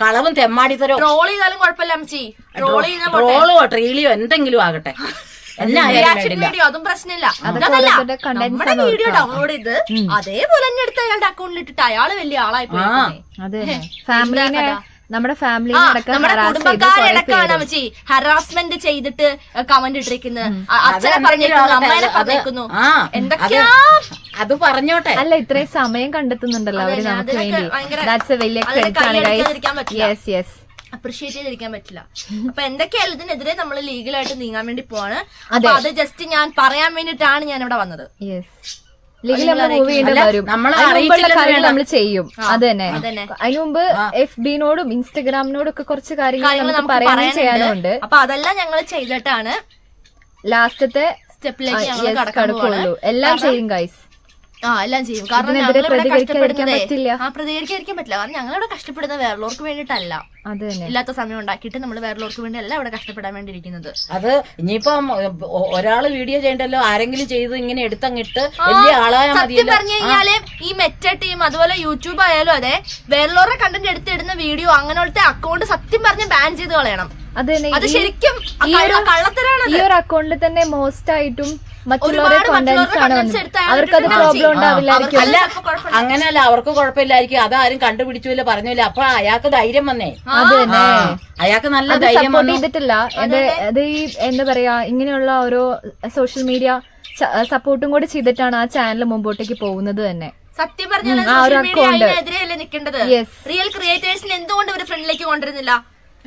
കളവും തെമ്മാടിത്തരവും. ട്രോൾ ചെയ്താലും കുഴപ്പമില്ല അമ്മച്ചി. ട്രോൾ ചെയ്താൽ ട്രോളോ ട്രീലിയോ എന്തെങ്കിലും ആകട്ടെ. *laughs* വീഡിയോ അതും പ്രശ്നമില്ല. നമ്മുടെ വീഡിയോ ഡൗൺലോഡ് ചെയ്ത് അതേപോലെ തന്നെ എടുത്ത് അയാളുടെ അക്കൗണ്ടിൽ ഇട്ടിട്ട് അയാൾ വലിയ ആളായി പോയി അത് *laughs* ഫാമിലിനെ നമ്മുടെ ഫാമിലി കുടുംബക്കാരടക്കമാണ്. അമ്മച്ചി ഹറാസ്മെന്റ് ചെയ്തിട്ട് കമന്റ് ഇട്ടിരിക്കുന്നത് അച്ഛനെ പറഞ്ഞേക്കുന്നു അമ്മേനെ അത്. പറഞ്ഞേക്കുന്നു. എന്തൊക്കെയാ? അത്. പറഞ്ഞോട്ടെ. അല്ല ഇത്രയും സമയം കണ്ടെത്തുന്നുണ്ടല്ലോ അവർ നമുക്ക് വേണ്ടി. ദാറ്റ്സ് എ വലിയ. യെസ് യെസ് അപ്രിഷിയേറ്റ് ചെയ്തിരിക്കാൻ പറ്റില്ല. അപ്പൊ എന്തൊക്കെയായാലും ഇതിനെതിരെ നമ്മൾ ലീഗലായിട്ട് നീങ്ങാൻ വേണ്ടി പോവാണ്? അതെ. അപ്പൊ അത് ജസ്റ്റ് ഞാൻ പറയാൻ വേണ്ടിട്ടാണ് ഞാൻ ഇവിടെ വന്നത് യെസ് ലീഗിൽ നമ്മൾ ചെയ്യും. അത് തന്നെ. അതന്നെ. അതിനു മുമ്പ് എഫ് ബിനോടും ഇൻസ്റ്റഗ്രാമിനോടും ഒക്കെ കുറച്ച് കാര്യങ്ങൾ നമുക്ക് നമുക്ക് ചെയ്യാനുണ്ട് അപ്പൊ അതെല്ലാം ഞങ്ങൾ ചെയ്തിട്ടാണ് ലാസ്റ്റത്തെ സ്റ്റെപ്പിലേക്ക് കടക്കുള്ളൂ. എല്ലാം ചെയ്യും ഗൈസ് ആ എല്ലാം ചെയ്യും. കാരണം ഞങ്ങളിവിടെ കഷ്ടപ്പെടുന്നതേ പറ്റില്ല. ആ പ്രതികരിക്കാതിരിക്കാൻ പറ്റില്ല. കാരണം ഞങ്ങളിവിടെ കഷ്ടപ്പെടുന്നത് വേറെയുള്ളവർക്ക് വേണ്ടിയിട്ടല്ല. അത് തന്നെ. ഇല്ലാത്ത സമയം ഉണ്ടാക്കിയിട്ട് നമ്മൾ വേറെയുള്ളവർക്ക് വേണ്ടി അല്ല ഇവിടെ കഷ്ടപ്പെടാൻ വേണ്ടിയിരിക്കുന്നത്. അത് ഇനിയിപ്പം ഒ- ഒരാൾ വീഡിയോ ചെയ്യണ്ടല്ലോ? ആരെങ്കിലും ചെയ്ത് ഇങ്ങനെ എടുത്തങ്ങിട്ട് വലിയ ആളായ സത്യം മതിയല്ലോ. പറഞ്ഞു കഴിഞ്ഞാൽ ഈ മെറ്റ ടീം അതുപോലെ യൂട്യൂബ് ആയാലും അതെ വേറെയുള്ളവരുടെ കണ്ടന്റ് എടുത്തിടുന്ന വീഡിയോ അങ്ങനത്തെ അക്കൗണ്ട് സത്യം പറഞ്ഞ് ബാൻ ചെയ്ത് കളയണം. അത് തന്നെ. അത് ഈ- ശരിക്കും ഈ ഒരു- കള്ളത്തരാണ് ഈ ഒരു അക്കൗണ്ടിൽ തന്നെ മോസ്റ്റ് ആയിട്ടും കോണ്ടന്റ്സ് ആണ് ഇട്ടിട്ട് പ്രോബ്ലം ഉണ്ടാവില്ലായിരിക്കും അവർക്ക് അല്ല അങ്ങനെയല്ല അവർക്ക് കുഴപ്പമില്ലായിരിക്കും. അതാരും കണ്ടുപിടിച്ചില്ല പറഞ്ഞില്ല. അപ്പൊ അയാൾക്ക് ധൈര്യം വന്നേ. അത് തന്നെ. അയാൾക്ക് നല്ല ധൈര്യം ചെയ്തിട്ടില്ല. അത് ഈ എന്താ പറയാ ഇങ്ങനെയുള്ള ഓരോ സോഷ്യൽ മീഡിയ സപ്പോർട്ടും കൂടി ചെയ്തിട്ടാണ് ആ ചാനൽ മുമ്പോട്ടേക്ക് പോകുന്നത് തന്നെ. സത്യം പറഞ്ഞാൽ സോഷ്യൽ മീഡിയ അതിനെതിരെയല്ലേ നിൽക്കേണ്ടത്? റിയൽ ക്രിയേറ്റേഴ്സിന് എന്തുകൊണ്ട് ഒരു ഫ്രണ്ടിലേക്ക് കൊണ്ടുവരുന്നില്ല?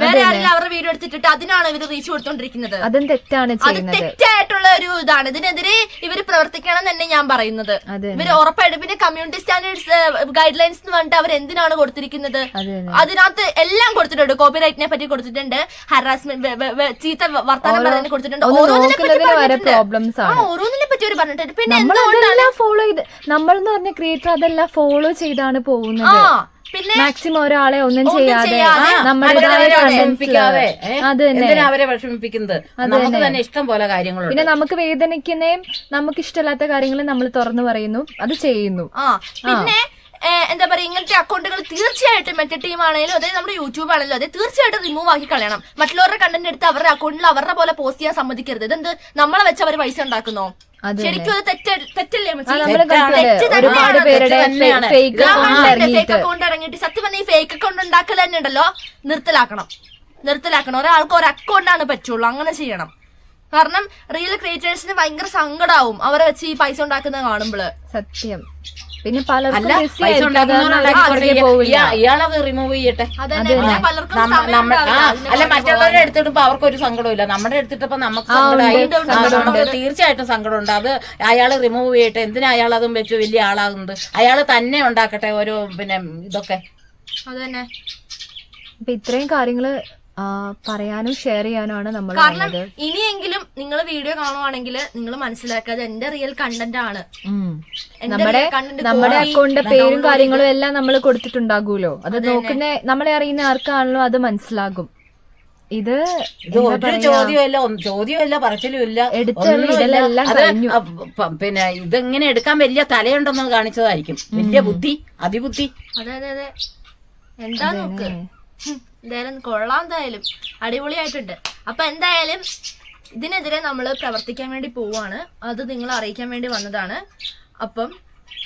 വേറെ ആരെങ്കിലും അവരുടെ വീഡിയോ എടുത്തിട്ടിട്ട് അതിനാണ് ഇവർ റീച്ച് കൊടുത്തോണ്ടിരിക്കുന്നത്? അതും തെറ്റാണ് അത് തെറ്റായിട്ടുള്ള ഒരു ഇതാണ്. ഇതിനെതിരെ ഇവർ പ്രവർത്തിക്കണം തന്നെ ഞാൻ പറയുന്നത്. ഇവർ ഉറപ്പായിട്ടും പിന്നെ കമ്മ്യൂണിറ്റി സ്റ്റാൻഡേർഡ്സ് ഗൈഡ് ലൈൻസ് എന്ന് പറഞ്ഞിട്ട് അവർ എന്തിനാണ് കൊടുത്തിരിക്കുന്നത്? അത് അതിനകത്ത് എല്ലാം കൊടുത്തിട്ടുണ്ട്. കോപ്പി റൈറ്റിനെ പറ്റി കൊടുത്തിട്ടുണ്ട്. ഹറാസ്മെന്റ് ചീത്ത വർത്തമാനം പറയുന്നത് കൊടുത്തിട്ടുണ്ട്. ഓരോന്നിനെ പറ്റി ഓരോന്നിനെ പറ്റി അവർ പറഞ്ഞിട്ടുണ്ട്. പിന്നെ എന്തുകൊണ്ടാണ് ഫോളോ ചെയ്ത് നമ്മൾ എന്ന് പറഞ്ഞ ക്രിയേറ്റർ അതെല്ലാം ഫോളോ ചെയ്താണ് ആ പോകുന്നത് പിന്നെ മാക്സിമം ഒരാളെ ഒന്നും ചെയ്യാതെ അത് തന്നെ. അവരെ വിഷമിപ്പിക്കുന്നത് നമുക്ക് തന്നെ. ഇഷ്ടം പോലെ കാര്യങ്ങൾ പിന്നെ നമുക്ക് വേദനിക്കുന്നേയും നമുക്ക് ഇഷ്ടമില്ലാത്ത കാര്യങ്ങൾ നമ്മൾ തുറന്നു പറയുന്നു. അത് ചെയ്യുന്നു. ആ പിന്നെ എന്താ പറയുക ഇങ്ങനത്തെ അക്കൗണ്ടുകൾ തീർച്ചയായിട്ടും മറ്റേ ടീം ആണെങ്കിലും അതായത് നമ്മുടെ യൂട്യൂബ് ആണെങ്കിലും അതെ തീർച്ചയായിട്ടും റിമൂവ് ആക്കി കളയണം. മറ്റുള്ളവരുടെ കണ്ടന്റ് എടുത്ത് അവരുടെ അക്കൗണ്ടിൽ അവരുടെ പോലെ പോസ്റ്റ് ചെയ്യാൻ സമ്മതിക്കരുത്. ഇതെന്ത് നമ്മളെ വെച്ച് അവർ പൈസ ഉണ്ടാക്കുന്നോ? ശരിക്കും അത് തെറ്റ തെറ്റല്ലേ. ഫേക്ക് അക്കൗണ്ട് ഇറങ്ങിയിട്ട്. സത്യം പറഞ്ഞ ഈ ഫേക്ക് അക്കൗണ്ട് ഉണ്ടാക്കൽ തന്നെ ഉണ്ടല്ലോ. നിർത്തലാക്കണം. നിർത്തലാക്കണം. ഒരാൾക്ക് ഒരു അക്കൗണ്ടാണ് പറ്റുള്ളൂ. അങ്ങനെ ചെയ്യണം. കാരണം റിയൽ ക്രിയേറ്റേഴ്സിന് ഭയങ്കര സങ്കടാവും. അവരെ വെച്ച് ഈ പൈസ ഉണ്ടാക്കുന്നത് കാണുമ്പോൾ സത്യം. പിന്നെ പലർക്കും അവർക്ക് ഒരു ഇയാളത് റിമൂവ് ചെയ്യട്ടെ. അല്ല മറ്റുള്ളവരെ എടുത്തിട്ടപ്പോ അവർക്കൊരു സങ്കടമില്ല. നമ്മുടെ എടുത്തിട്ടപ്പോ നമുക്ക് തീർച്ചയായിട്ടും സങ്കടമുണ്ട്. അത് അയാൾ റിമൂവ് ചെയ്യട്ടെ. എന്തിനാ അയാൾ അതും വെച്ചു വലിയ ആളാകുന്നത്? അയാൾ തന്നെ ഉണ്ടാക്കട്ടെ ഓരോ പിന്നെ ഇതൊക്കെ. അതന്നെ. അപ്പൊ ഇത്രയും കാര്യങ്ങൾ പറയാനും ഷെയർ ചെയ്യാനുമാണ് നമ്മൾ കാരണം ഇനിയെങ്കിലും നിങ്ങൾ വീഡിയോ കാണുവാണെങ്കിൽ നിങ്ങൾ മനസ്സിലാക്കാതെ എന്റെ റിയൽ കണ്ടന്റ് ആണ്. നമ്മുടെ നമ്മുടെ അക്കൗണ്ട് അക്കൗണ്ടിന്റെ പേരും കാര്യങ്ങളും എല്ലാം നമ്മൾ കൊടുത്തിട്ടുണ്ടാകുമല്ലോ. അത് നോക്കുന്ന നമ്മളെ അറിയുന്ന ആർക്കാണല്ലോ അത് മനസ്സിലാകും. ഇത് ഇത് ഒരു ചോദ്യമല്ല ചോദ്യമല്ല പറച്ചിലും ഇല്ല എടുത്ത് ഒന്നുമില്ല. ഇടലെല്ലാം അത് കഴിഞ്ഞു. അ, പ- പിന്നെ ഇതെങ്ങനെ എടുക്കാൻ വലിയ തലയുണ്ടെന്ന് കാണിച്ചതായിരിക്കും. വലിയ ബുദ്ധി അതിബുദ്ധി. അതെ അതെ അതെ. എന്താ നോക്ക്. എന്തായാലും കൊള്ളാം എന്തായാലും അടിപൊളിയായിട്ടുണ്ട്. അപ്പൊ എന്തായാലും ഇതിനെതിരെ നമ്മൾ പ്രവർത്തിക്കാൻ വേണ്ടി പോവാണ്. അത് നിങ്ങൾ അറിയിക്കാൻ വേണ്ടി വന്നതാണ്. അപ്പം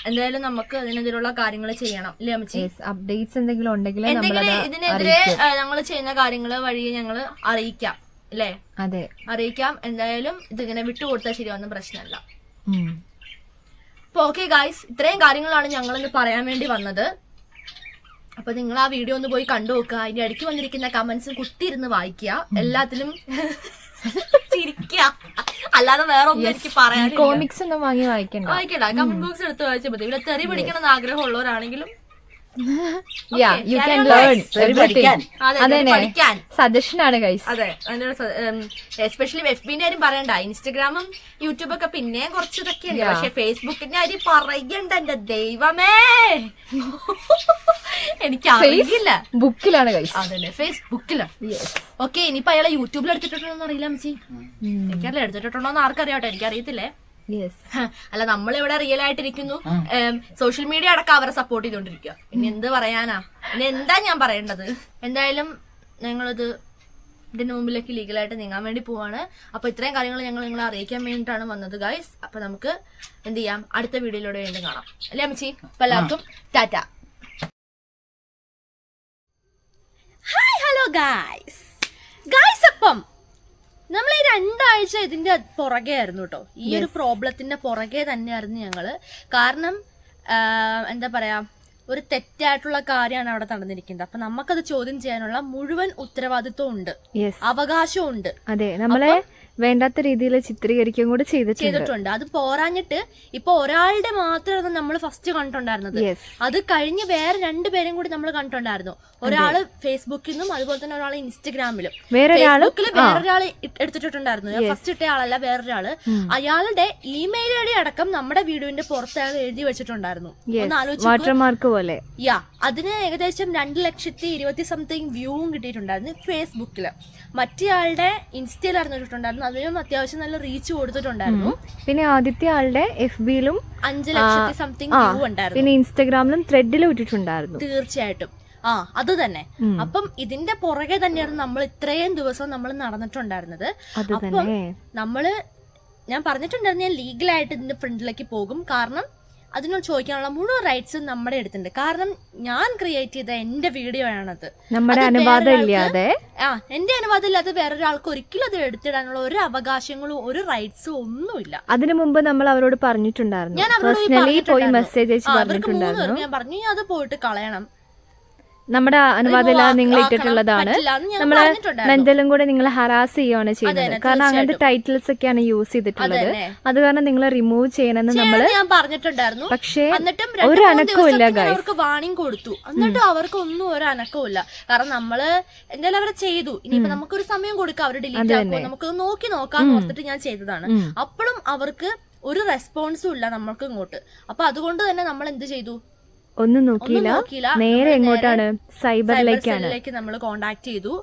എന്തായാലും നമുക്ക് അതിനെതിരെയുള്ള കാര്യങ്ങൾ ചെയ്യണം. അല്ലേ അമ്മച്ചി? അപ്ഡേറ്റ്സ് എന്തെങ്കിലും ഉണ്ടെങ്കിൽ എന്തെങ്കിലും ഇതിനെതിരെ ഞങ്ങൾ ചെയ്യുന്ന കാര്യങ്ങൾ വഴി ഞങ്ങൾ അറിയിക്കാം. അല്ലേ അതെ. അറിയിക്കാം. എന്തായാലും ഇതിങ്ങനെ വിട്ടുകൊടുത്താൽ ശരിയാവുന്ന പ്രശ്നമല്ല. ഉം. അപ്പൊ ഓക്കെ ഗായ്സ് ഇത്രയും കാര്യങ്ങളാണ് ഞങ്ങൾ ഇന്ന് പറയാൻ വേണ്ടി വന്നത്. അപ്പൊ നിങ്ങൾ ആ വീഡിയോ ഒന്ന് പോയി കണ്ടു നോക്കുക. അതിന്റെ ഇടയ്ക്ക് വന്നിരിക്കുന്ന കമന്റ്സ് കുത്തി കുത്തിയിരുന്ന് വായിക്കുക. എല്ലാത്തിലും ചിരിക്കുക. അല്ലാതെ വേറെ ഒന്നും എനിക്ക് പറയാൻ കോമിക്സ് ഒന്നും വാങ്ങി വായിക്കണ്ട. വായിക്കണ്ട. കമന്റ് ബോക്സ് എടുത്ത് വായിച്ചാൽ മതി. ഇവിടെ തെറി പിടിക്കണം എന്ന് ആഗ്രഹമുള്ളവരാണെങ്കിലും യാ യു ക്യാൻ ലേൺ. അതെ അതെ സജഷൻ ആണ് ഗൈസ് അതെ എസ്പെഷ്യലി എഫ് ബിന്റെ കാര്യം പറയണ്ട. ഇൻസ്റ്റഗ്രാമും യൂട്യൂബൊക്കെ പിന്നെ കുറച്ച് ഇതൊക്കെ ഉണ്ട് പക്ഷെ ഫേസ്ബുക്കിന്റെ കാര്യം പറയണ്ട എന്റെ ദൈവമേ. *laughs* എനിക്ക് അറിയില്ല ബുക്കിലാണ് ഗൈസ് അതല്ലേ ഫേസ്ബുക്കിലാണ് ഓക്കെ ഇനിയിപ്പോ അയാളെ യൂട്യൂബിൽ എടുത്തിട്ടുണ്ടോ അറിയില്ല അമ്മച്ചി. എനിക്കറിയില്ല എടുത്തിട്ടുണ്ടോ എന്ന് ആർക്കറിയാട്ടോ എനിക്കറിയത്തില്ലേ? അല്ല നമ്മളിവിടെ റിയൽ ആയിട്ടിരിക്കുന്നു. സോഷ്യൽ മീഡിയ അടക്കം അവരെ സപ്പോർട്ട് ചെയ്തോണ്ടിരിക്കുക ഇനി എന്ത് പറയാനാ? ഇനി എന്താ ഞാൻ പറയേണ്ടത്? എന്തായാലും ഞങ്ങളിത് ഇതിന്റെ മുമ്പിലേക്ക് ലീഗലായിട്ട് നീങ്ങാൻ വേണ്ടി പോവാണ്. അപ്പൊ ഇത്രയും കാര്യങ്ങൾ ഞങ്ങൾ നിങ്ങളെ അറിയിക്കാൻ വേണ്ടിയിട്ടാണ് വന്നത് ഗൈസ് അപ്പൊ നമുക്ക് എന്ത് ചെയ്യാം? അടുത്ത വീഡിയോയിലൂടെ വീണ്ടും കാണാം. അല്ലേ അമ്മച്ചി? അപ്പൊ എല്ലാവർക്കും Tata. Hi hello guys guys അപ്പം നമ്മൾ ഈ രണ്ടാഴ്ച ഇതിന്റെ പുറകെ ആയിരുന്നു കേട്ടോ ഈ ഒരു പ്രോബ്ലത്തിന്റെ പുറകെ തന്നെയായിരുന്നു ഞങ്ങൾ. കാരണം എന്താ പറയാ ഒരു തെറ്റായിട്ടുള്ള കാര്യമാണ് അവിടെ നടന്നിരിക്കുന്നത്. അപ്പൊ നമുക്കത് ചോദ്യം ചെയ്യാനുള്ള മുഴുവൻ ഉത്തരവാദിത്വം ഉണ്ട്. അവകാശം അവകാശവും ഉണ്ട്. അതെ നമ്മളെ വേണ്ടാത്ത രീതിയിൽ ചിത്രീകരിക്കുകയും കൂടി ചെയ്തിട്ടുണ്ട്. അത് പോരാഞ്ഞിട്ട് ഇപ്പൊ ഒരാളുടെ മാത്രമാണ് നമ്മൾ ഫസ്റ്റ് കണ്ടിട്ടുണ്ടായിരുന്നത്. അത് കഴിഞ്ഞ് വേറെ രണ്ടുപേരും കൂടി നമ്മൾ കണ്ടിട്ടുണ്ടായിരുന്നു. ഒരാൾ ഫേസ്ബുക്കിൽ നിന്നും അതുപോലെ തന്നെ ഒരാൾ ഇൻസ്റ്റഗ്രാമിലും. ഫേസ്ബുക്കിൽ വേറൊരാൾ എടുത്തിട്ടുണ്ടായിരുന്നു. ഫസ്റ്റ് ഇട്ട ആളല്ല വേറൊരാൾ. അയാളുടെ ഇമെയിൽ ഐ ഡി അടക്കം നമ്മുടെ വീഡിയോന്റെ പുറത്ത് അയാൾ എഴുതി വെച്ചിട്ടുണ്ടായിരുന്നു. വാട്ടർമാർക്ക് പോലെ. യാ അതിന് ഏകദേശം രണ്ട് ലക്ഷത്തി ഇരുപത്തി സംതിങ് വ്യൂവും കിട്ടിയിട്ടുണ്ടായിരുന്നു ഫേസ്ബുക്കിൽ മറ്റേയാളുടെ ഇൻസ്റ്റയിൽ അറിഞ്ഞിട്ടുണ്ടായിരുന്നു അതിനും അത്യാവശ്യം നല്ല റീച്ച് കൊടുത്തിട്ടുണ്ടായിരുന്നു. പിന്നെ ആദ്യത്തെ ആളുടെ എഫ് ബിയിലും അഞ്ച് ലക്ഷത്തി സംതിങ് വ്യൂ ഉണ്ടായിരുന്നു. പിന്നെ ഇൻസ്റ്റാഗ്രാമിലും ത്രെഡിലും ഇട്ടിട്ടുണ്ടായിരുന്നു. തീർച്ചയായിട്ടും. ആ അത് തന്നെ. അപ്പം ഇതിന്റെ പുറകെ തന്നെയാണ് നമ്മൾ ഇത്രയും ദിവസം നമ്മൾ നടന്നിട്ടുണ്ടായിരുന്നത്. അപ്പം നമ്മൾ ഞാൻ പറഞ്ഞിട്ടുണ്ടായിരുന്നു ഞാൻ ലീഗലായിട്ട് ഇതിന്റെ ഫ്രണ്ടിലേക്ക് പോകും. കാരണം അതിനോട് ചോദിക്കാനുള്ള മുഴുവൻ റൈറ്റ്സും നമ്മുടെ അടുത്തുണ്ട്. കാരണം ഞാൻ ക്രിയേറ്റ് ചെയ്ത എന്റെ വീഡിയോ ആണത്. നമ്മുടെ അനുവാദം ഇല്ലാതെ? ആ എന്റെ അനുവാദം ഇല്ലാതെ വേറൊരാൾക്ക് ഒരിക്കലും അത് എടുത്തിടാനുള്ള ഒരു അവകാശങ്ങളും ഒരു റൈറ്റ്സും ഒന്നുമില്ല. അതിനു മുമ്പ് നമ്മൾ അവരോട് പറഞ്ഞിട്ടുണ്ടായിരുന്നു. ഞാൻ അവരോട് പോയി. മെസ്സേജ് അവർക്ക് മൂന്ന് പേർക്ക് ഞാൻ പറഞ്ഞു ഞാൻ അത് പോയിട്ട് കളയണം. നമ്മുടെ അനുവാദം നിങ്ങൾ ഇട്ടിട്ടുള്ളതാണ്. നമ്മൾ. മെന്റലും കൂടെ നിങ്ങൾ ഹറാസ് ചെയ്യുകയാണ് ചെയ്യുന്നത്. കാരണം അങ്ങനത്തെ. ടൈറ്റിൽസ് ഒക്കെയാണ് യൂസ് ചെയ്തിട്ടുള്ളത്. അത് കാരണം നിങ്ങൾ റിമൂവ് ചെയ്യണമെന്ന് നമ്മൾ പറഞ്ഞിട്ടുണ്ടായിരുന്നു. പക്ഷേ ഒരു അനക്കമില്ല അവർക്ക് വാണിംഗ് കൊടുത്തു. എന്നിട്ടും അവർക്ക് ഒന്നും ഒരു അനക്കവും ഇല്ല. കാരണം നമ്മൾ എന്തായാലും അവരെ ചെയ്തു. ഇനിയിപ്പോ നമുക്കൊരു സമയം കൊടുക്കാം. അവർ ഡിലീറ്റ് ആക്കുമോ നമുക്കത് നോക്കി നോക്കാന്ന് ഓർത്തിട്ട് ഞാൻ ചെയ്തതാണ്. അപ്പോഴും അവർക്ക് ഒരു റെസ്പോൺസും ഇല്ല നമ്മൾക്ക് ഇങ്ങോട്ട്. അപ്പൊ അതുകൊണ്ട് തന്നെ നമ്മൾ എന്ത് ചെയ്തു? ഒന്നും നോക്കിയില്ല. നേരെ എങ്ങോട്ടാണ്? സൈബറിലേക്കാണ് നമ്മൾ കോണ്ടാക്ട് ചെയ്തു.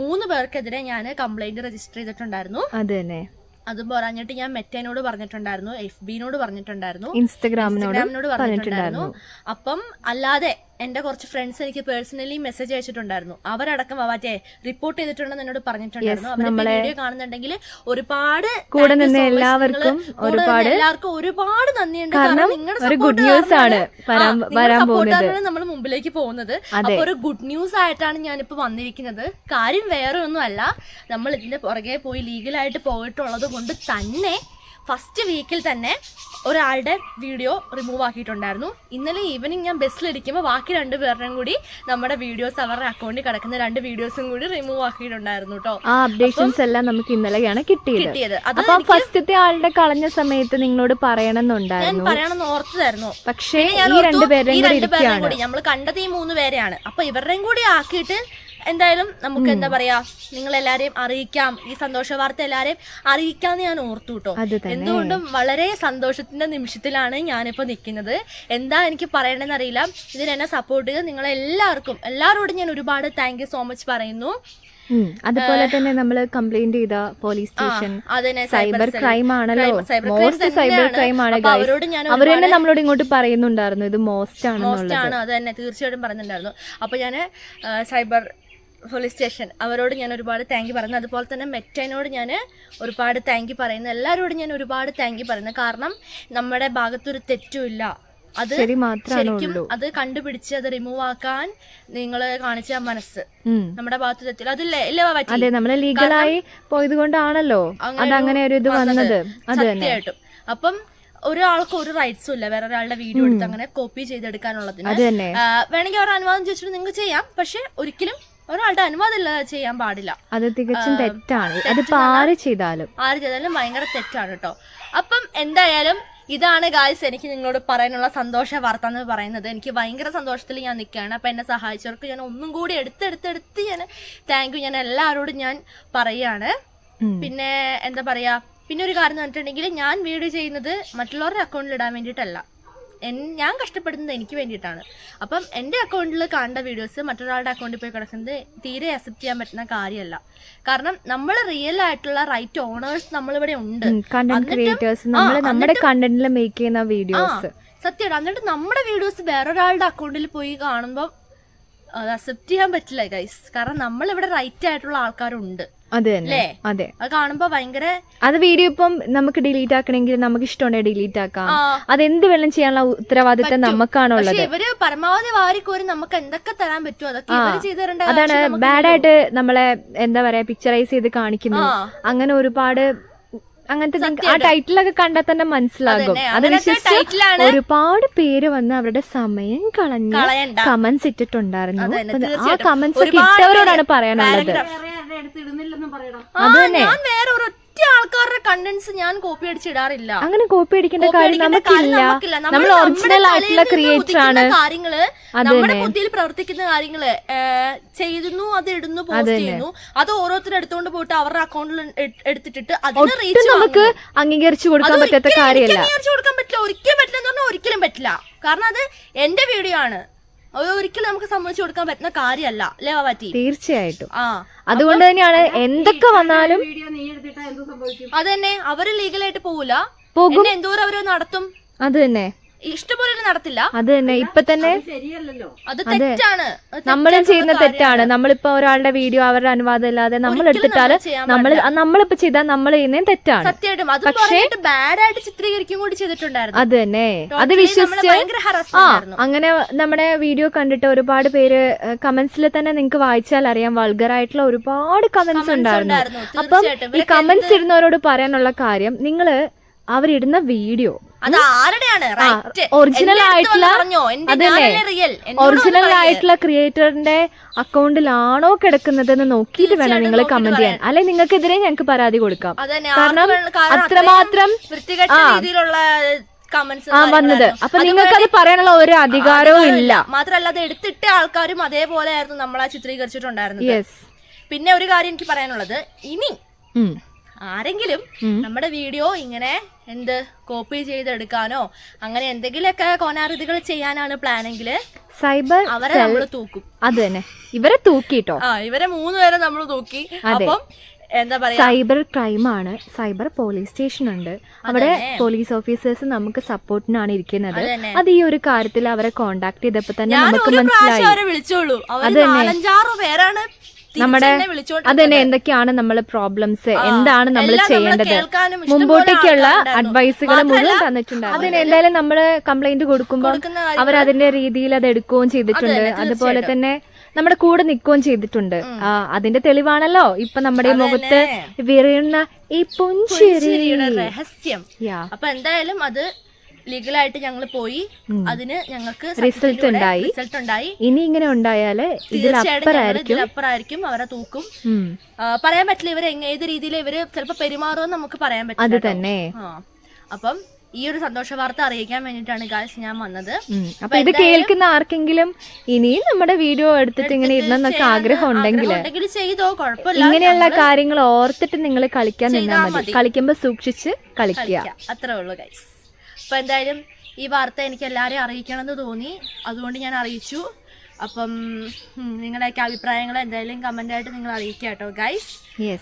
മൂന്ന് പേർക്കെതിരെ ഞാൻ കംപ്ലൈന്റ് രജിസ്റ്റർ ചെയ്തിട്ടുണ്ടായിരുന്നു. അത് തന്നെ. അത് പറഞ്ഞിട്ട് ഞാൻ മെറ്റേനോട് പറഞ്ഞിട്ടുണ്ടായിരുന്നു എഫ് ബിനോട് പറഞ്ഞിട്ടുണ്ടായിരുന്നു ഇൻസ്റ്റഗ്രാമിനോട് പറഞ്ഞിട്ടുണ്ടായിരുന്നു. അപ്പം അല്ലാതെ എന്റെ കുറച്ച് ഫ്രണ്ട്സ് എനിക്ക് പേഴ്സണലി മെസ്സേജ് അയച്ചിട്ടുണ്ടായിരുന്നു. അവരടക്കം മറ്റേ റിപ്പോർട്ട് ചെയ്തിട്ടുണ്ടെന്ന് എന്നോട് പറഞ്ഞിട്ടുണ്ടായിരുന്നു. അവരുടെ വീഡിയോ കാണുന്നുണ്ടെങ്കിൽ ഒരുപാട് കൂടെ നിന്ന് എല്ലാവർക്കും ഒരുപാട് എല്ലാവർക്കും ഒരുപാട് നന്ദിയുണ്ട്. കാരണം നിങ്ങളുടെ ഗുഡ് കാരണമാണ് ആണ്. കാരണമാണ് നമ്മൾ മുമ്പിലേക്ക് പോകുന്നത്. അപ്പൊ ഒരു ഗുഡ് ന്യൂസ് ആയിട്ടാണ് ഞാനിപ്പോ വന്നിരിക്കുന്നത്. കാര്യം വേറെ ഒന്നും അല്ല നമ്മൾ ഇതിന്റെ പുറകെ പോയി ലീഗലായിട്ട് പോയിട്ടുള്ളത് കൊണ്ട് തന്നെ ഫസ്റ്റ് വീക്കിൽ തന്നെ ഒരാളുടെ വീഡിയോ റിമൂവ് ആക്കിയിട്ടുണ്ടായിരുന്നു. ഇന്നലെ ഈവനിങ് ഞാൻ ബസ്സിലിരിക്കുമ്പോൾ ബാക്കി രണ്ട് പേരുടെയും കൂടി നമ്മുടെ വീഡിയോസ് അവരുടെ അക്കൗണ്ടിൽ കിടക്കുന്ന രണ്ട് വീഡിയോസും കൂടി റിമൂവ് ആക്കിയിട്ടുണ്ടായിരുന്നു കേട്ടോ ആ അപ്ഡേഷൻസ് എല്ലാം നമുക്ക് ഇന്നലെയാണ് കിട്ടിയത്. ഫസ്റ്റത്തെ ആളുടെ കളഞ്ഞ സമയത്ത് നിങ്ങളോട് പറയണമെന്നുണ്ടായിരുന്നു. പറയണമെന്ന് ഓർത്തതായിരുന്നു. പക്ഷേ ഈ രണ്ടുപേരുടെയും കൂടി. നമ്മൾ കണ്ടത് ഈ മൂന്ന് പേരെയാണ്. അപ്പൊ ഇവരുടെയും കൂടി ആക്കിയിട്ട് എന്തായാലും നമുക്ക് എന്താ പറയാ നിങ്ങൾ എല്ലാരെയും അറിയിക്കാം. ഈ സന്തോഷ വാർത്ത എല്ലാരെയും അറിയിക്കാന്ന് ഞാൻ ഓർത്തു കേട്ടോ എന്തുകൊണ്ടും വളരെ സന്തോഷത്തിന്റെ നിമിഷത്തിലാണ് ഞാനിപ്പോ നിൽക്കുന്നത്. എന്താ എനിക്ക് പറയണമെന്ന് അറിയില്ല ഇതിന് എന്നെ സപ്പോർട്ട് ചെയ്ത് നിങ്ങൾ എല്ലാവർക്കും എല്ലാവരോടും ഞാൻ ഒരുപാട് താങ്ക് യു സോ മച്ച് പറയുന്നു. അതുപോലെ തന്നെ നമ്മൾ കംപ്ലൈന്റ് ചെയ്ത പോലീസ് സ്റ്റേഷൻ സൈബർ ക്രൈം ആണല്ലോ. മോസ്റ്റ് സൈബർ ക്രൈം ആണ്. അവർ തന്നെ നമ്മളോട് ഇങ്ങോട്ട് പറയുന്നുണ്ടായിരുന്നു. ഇത് മോസ്റ്റ് ആണെന്നുള്ളത്. മോസ്റ്റ് ആണ്. അത് തന്നെ. തീർച്ചയായിട്ടും പറയുന്നുണ്ടായിരുന്നു അപ്പൊ ഞാൻ സൈബർ പോലീസ് സ്റ്റേഷൻ അവരോട് ഞാൻ ഒരുപാട് താങ്ക് യു പറയുന്നു. അതുപോലെ തന്നെ മെറ്റൈനോട് ഞാൻ ഒരുപാട് താങ്ക് യു പറയുന്നു. എല്ലാവരോടും ഞാൻ ഒരുപാട് താങ്ക് യു പറയുന്നു. കാരണം നമ്മുടെ ഭാഗത്തൊരു തെറ്റുമില്ല അത് ശരിക്കും അത് കണ്ടുപിടിച്ച് അത് റിമൂവ് ആക്കാൻ നിങ്ങൾ കാണിച്ച മനസ്സ്. നമ്മുടെ ഭാഗത്ത് തെറ്റില്ല. അതില്ലേ അതെ നമ്മൾ ലീഗലായി പോയത് കൊണ്ടാണല്ലോ അങ്ങനെ ഒരു ഇത് വന്നത്. തീർച്ചയായിട്ടും സത്യമായിട്ടും. അപ്പം ഒരാൾക്ക് ഒരു റൈറ്റ്സും ഇല്ല. വേറെ ഒരാളുടെ വീഡിയോ എടുത്ത് അങ്ങനെ കോപ്പി ചെയ്തെടുക്കാനുള്ളതിന്. വേണമെങ്കിൽ അവരുടെ അനുവാദം ചോദിച്ചിട്ട് നിങ്ങൾക്ക് ചെയ്യാം. പക്ഷെ ഒരിക്കലും ഒരാളുടെ അനുവാദം ഇല്ലാതെ ചെയ്യാൻ പാടില്ല. അത് തികച്ചും തെറ്റാണ്. അതിപ്പോ ആര് ചെയ്താലും. ആര് ചെയ്താലും ഭയങ്കര തെറ്റാണ് കേട്ടോ. അപ്പം എന്തായാലും ഇതാണ് ഗായ്സ് എനിക്ക് നിങ്ങളോട് പറയാനുള്ള സന്തോഷ വാർത്ത എന്ന് പറയുന്നത്. എനിക്ക് ഭയങ്കര സന്തോഷത്തിൽ ഞാൻ നിൽക്കുകയാണ്. അപ്പം എന്നെ സഹായിച്ചവർക്ക് ഞാൻ ഒന്നും കൂടി എടുത്തെടുത്തെടുത്ത് ഞാൻ താങ്ക് യു ഞാൻ എല്ലാവരോടും ഞാൻ പറയുകയാണ്. പിന്നെ എന്താ പറയുക പിന്നെ ഒരു കാര്യം എന്ന് പറഞ്ഞിട്ടുണ്ടെങ്കിൽ ഞാൻ വീഡിയോ ചെയ്യുന്നത് മറ്റുള്ളവരുടെ അക്കൗണ്ടിൽ ഇടാൻ വേണ്ടിയിട്ടല്ല. ഞാൻ കഷ്ടപ്പെടുന്നത് എനിക്ക് വേണ്ടിയിട്ടാണ്. അപ്പം എന്റെ അക്കൗണ്ടിൽ കാണേണ്ട വീഡിയോസ് മറ്റൊരാളുടെ അക്കൗണ്ടിൽ പോയി കിടക്കുന്നത് തീരെ അക്സെപ്റ്റ് ചെയ്യാൻ പറ്റുന്ന കാര്യമല്ല. കാരണം നമ്മൾ റിയൽ ആയിട്ടുള്ള റൈറ്റ് ഓണേഴ്സ് നമ്മളിവിടെ ഉണ്ട്. നമ്മുടെ കണ്ടന്റിൽ മേക്ക് ചെയ്യുന്ന വീഡിയോസ് സത്യമാണ് എന്നിട്ട് നമ്മുടെ വീഡിയോസ് വേറൊരാളുടെ അക്കൗണ്ടിൽ പോയി കാണുമ്പോൾ അത് അക്സെപ്റ്റ് ചെയ്യാൻ പറ്റില്ല ഗൈസ് കാരണം നമ്മളിവിടെ റൈറ്റ് ആയിട്ടുള്ള ആൾക്കാരുണ്ട്. അത് തന്നെ. അല്ലേ? അതെ. അത് കാണുമ്പോൾ ഭയങ്കര അത് വീഡിയോ ഇപ്പം നമുക്ക് ഡിലീറ്റ് ആക്കണമെങ്കിൽ നമുക്ക് ഇഷ്ടമുണ്ടെങ്കിൽ ഡിലീറ്റ് ആക്കാം. അത് എന്ത് വേണം ചെയ്യാനുള്ള ഉത്തരവാദിത്തം നമുക്കാണുള്ളത്. ഇവർ പരമാവധി വാരിക്കോരി നമുക്ക് എന്തൊക്കെ തരാൻ പറ്റുമോ അതൊക്കെ ഇവർ ചെയ്തു തരേണ്ട അതാണ് ബാഡായിട്ട് നമ്മളെ എന്താ പറയാ പിക്ചറൈസ് ചെയ്ത് കാണിക്കുന്നു. അങ്ങനെ ഒരുപാട് അങ്ങനത്തെ ആ ടൈറ്റിലൊക്കെ കണ്ടാൽ തന്നെ മനസ്സിലാകും. അതന്നെ, അത് അങ്ങനത്തെ വിശ്വസിച്ച് ടൈറ്റിലാണ് ഒരുപാട് പേര് വന്ന് അവരുടെ സമയം കളഞ്ഞ് കമന്റ്സ് ഇട്ടിട്ടുണ്ടായിരുന്നു. ആ കമന്റ്സ് ഒക്കെ ഇട്ടവരോടാണ് പറയാനുള്ളത്. അത് തന്നെ. ഒരൊറ്റ ആൾക്കാരുടെ കണ്ടന്റ്സ് ഞാൻ കോപ്പി അടിച്ചിടാറില്ല അങ്ങനെ കോപ്പി അടിക്കേണ്ട കാര്യം നമുക്കില്ല. നമ്മൾ ഒറിജിനൽ ആയിട്ടുള്ള ക്രിയേറ്റർ ആണ്. കാര്യങ്ങൾ നമ്മുടെ ബുദ്ധിയിൽ പ്രവർത്തിക്കുന്ന കാര്യങ്ങൾ ചെയ്യുന്നു അത് ഇടുന്നു പോസ്റ്റ് ചെയ്യുന്നു അത് ഓരോരുത്തരും എടുത്തുകൊണ്ട് പോയിട്ട് അവരുടെ അക്കൗണ്ടിൽ എടുത്തിട്ടിട്ട് അതിന് റീച്ച് നമുക്ക് അംഗീകരിച്ചു കൊടുക്കാൻ പറ്റാത്ത കാര്യമല്ല. അംഗീകരിച്ചു കൊടുക്കാൻ പറ്റില്ല. ഒരിക്കലും പറ്റില്ല എന്ന് പറഞ്ഞാൽ ഒരിക്കലും പറ്റില്ല. കാരണം അത് എന്റെ വീഡിയോ ആണ്. ഒരിക്കലും നമുക്ക് സമ്മതിച്ചു കൊടുക്കാൻ പറ്റുന്ന കാര്യമല്ല. അല്ലേ പറ്റി തീർച്ചയായിട്ടും. ആ. അതുകൊണ്ട് തന്നെയാണ് എന്തൊക്കെ വന്നാലും അത് തന്നെ. അവർ ലീഗലായിട്ട് പോവില്ല പോകും. എന്തോരം അവർ നടത്തും? അത് തന്നെ. ഇഷ്ടപോലെ നടത്തില്ല. അത് തന്നെ ഇപ്പൊ തന്നെ ശരിയല്ലല്ലോ. അത് തെറ്റാണ്. നമ്മളും ചെയ്യുന്ന തെറ്റാണ്. നമ്മളിപ്പോ ഒരാളുടെ വീഡിയോ അവരുടെ അനുവാദം ഇല്ലാതെ നമ്മൾ എടുത്തിട്ടാൽ നമ്മൾ നമ്മൾ നമ്മളിപ്പോ ചെയ്താൽ നമ്മൾ ചെയ്യുന്നതും തെറ്റാണ്. സത്യമായിട്ടും. അത് പറഞ്ഞിട്ട് ബാഡ് ആയിട്ട് ചിത്രീകരിക്കും കൂടി ചെയ്തിട്ടുണ്ടായിരുന്നു. അത് തന്നെ. അത് വിശ്വസിച്ച് ആ അങ്ങനെ നമ്മുടെ വീഡിയോ കണ്ടിട്ട് ഒരുപാട് പേര് കമന്റ്സിൽ തന്നെ നിങ്ങൾക്ക് വായിച്ചാൽ അറിയാം. വൾഗർ ആയിട്ടുള്ള ഒരുപാട് കമന്റ്സ് ഉണ്ടായിരുന്നു. അപ്പം ഈ കമന്റ്സ് ഇരുന്നവരോട് പറയാനുള്ള കാര്യം നിങ്ങൾ അവരിടുന്ന വീഡിയോ. അത് ആരുടെയാണ്? ഒറിജിനൽ ആയിട്ടുള്ള ഒറിജിനൽ ആയിട്ടുള്ള ക്രിയേറ്ററിന്റെ അക്കൗണ്ടിലാണോ കിടക്കുന്നത് എന്ന് നോക്കിയിട്ട് വേണം നിങ്ങൾ കമന്റ് ചെയ്യാൻ. അല്ലെ നിങ്ങൾക്കെതിരെ ഞങ്ങൾക്ക് പരാതി കൊടുക്കാം. കാരണം അത്രമാത്രം ആ. ആ വന്നത്. അപ്പൊ നിങ്ങൾക്ക് അത് പറയാനുള്ള ഒരു അധികാരവും ഇല്ല. മാത്രല്ല അത് എടുത്തിട്ട് ആൾക്കാരും അതേപോലെ ആയിരുന്നു നമ്മളെ ചിത്രീകരിച്ചിട്ടുണ്ടായിരുന്നത്. യെസ് പിന്നെ ഒരു കാര്യം എനിക്ക് പറയാനുള്ളത്. ഇനി ആരെങ്കിലും നമ്മുടെ വീഡിയോ ഇങ്ങനെ എന്ത്? കോപ്പി ചെയ്തെടുക്കാനോ? അങ്ങനെ എന്തെങ്കിലുമൊക്കെ കോനാറിതികൾ ചെയ്യാനാണ് പ്ലാനെങ്കിൽ സൈബർ അവരെ നമ്മൾ തൂക്കും. അത് തന്നെ. ഇവരെ തൂക്കിട്ടോ? ആ ഇവരെ മൂന്ന് പേരെ നമ്മൾ തൂക്കി. അപ്പം എന്താ പറയുക സൈബർ ക്രൈം ആണ്. സൈബർ പോലീസ് സ്റ്റേഷൻ ഉണ്ട്. അവിടെ പോലീസ് ഓഫീസേഴ്സ് നമുക്ക് സപ്പോർട്ടിനാണ് ഇരിക്കുന്നത്. അത് ഈ ഒരു കാര്യത്തിൽ അവരെ കോണ്ടാക്ട് ചെയ്തപ്പോ തന്നെ നമുക്ക് മനസ്സിലായി. നാലഞ്ചാറ് പേരാണ് നമ്മുടെ അതന്നെ എന്തൊക്കെയാണ് നമ്മളെ പ്രോബ്ലംസ് എന്താണ് നമ്മൾ ചെയ്യേണ്ടത്? മുമ്പോട്ടേക്കുള്ള അഡ്വൈസുകൾ മുഴുവൻ തന്നിട്ടുണ്ട് അതിന് എന്തായാലും നമ്മൾ കംപ്ലൈന്റ് കൊടുക്കുമ്പോൾ അവർ അതിന്റെ രീതിയിൽ അത് എടുക്കുകയും ചെയ്തിട്ടുണ്ട്. അതുപോലെ തന്നെ നമ്മുടെ കൂടെ നിൽക്കുകയും ചെയ്തിട്ടുണ്ട്. അതിന്റെ തെളിവാണല്ലോ. ഇപ്പൊ നമ്മുടെ മുഖത്ത് വിറയുന്ന ഈ പുഞ്ചിരി. രഹസ്യം. അപ്പൊ എന്തായാലും അത് ലീഗലായിട്ട് ഞങ്ങൾ പോയി. അതിന് ഞങ്ങൾക്ക് റിസൾട്ട് ഉണ്ടായി. റിസൾട്ട് ഉണ്ടായി. ഇനി ഇങ്ങനെ ഉണ്ടായാൽ തീർച്ചയായിട്ടും അപ്പറായിരിക്കും. ഇതിലപ്പുറമായിരിക്കും അവരെ തൂക്കും. പറയാൻ പറ്റില്ല ഇവർ ഏത് രീതിയിൽ ഇവർ ചിലപ്പോ പെരുമാറുമെന്ന് നമുക്ക് പറയാൻ പറ്റില്ല അത് തന്നെ. അപ്പം ഈ ഒരു സന്തോഷ വാർത്ത അറിയിക്കാൻ വേണ്ടിയിട്ടാണ് ഗായ്സ് ഞാൻ വന്നത്. അപ്പൊ ഇത് കേൾക്കുന്ന ആർക്കെങ്കിലും ഇനിയും നമ്മുടെ വീഡിയോ എടുത്തിട്ട് ഇങ്ങനെ ഇടണമെന്നൊക്കെ ആഗ്രഹം ഉണ്ടെങ്കിൽ ചെയ്തോ കുഴപ്പമില്ല. ഇങ്ങനെയുള്ള കാര്യങ്ങൾ ഓർത്തിട്ട് നിങ്ങൾ കളിക്കാൻ നിന്നാൽ മതി. കളിക്കുമ്പോ സൂക്ഷിച്ച് കളിക്കുക. അത്രേ ഉള്ളൂ ഗൈസ് അപ്പൊ എന്തായാലും ഈ വാർത്ത എനിക്ക് എല്ലാവരെയും അറിയിക്കണമെന്ന് തോന്നി. അതുകൊണ്ട് ഞാൻ അറിയിച്ചു. അപ്പം നിങ്ങളുടെയൊക്കെ അഭിപ്രായങ്ങൾ എന്തായാലും കമന്റ് ആയിട്ട് നിങ്ങൾ അറിയിക്കുക കേട്ടോ ഗൈസ്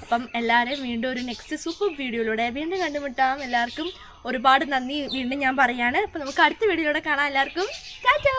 അപ്പം എല്ലാവരെയും വീണ്ടും ഒരു നെക്സ്റ്റ് സൂപ്പർ വീഡിയോയിലൂടെ വീണ്ടും കണ്ടുമുട്ടാം. എല്ലാവർക്കും ഒരുപാട് നന്ദി. വീണ്ടും ഞാൻ പറയാണ്. അപ്പം നമുക്ക് അടുത്ത വീഡിയോയിലൂടെ കാണാം. എല്ലാവർക്കും ടാറ്റാ!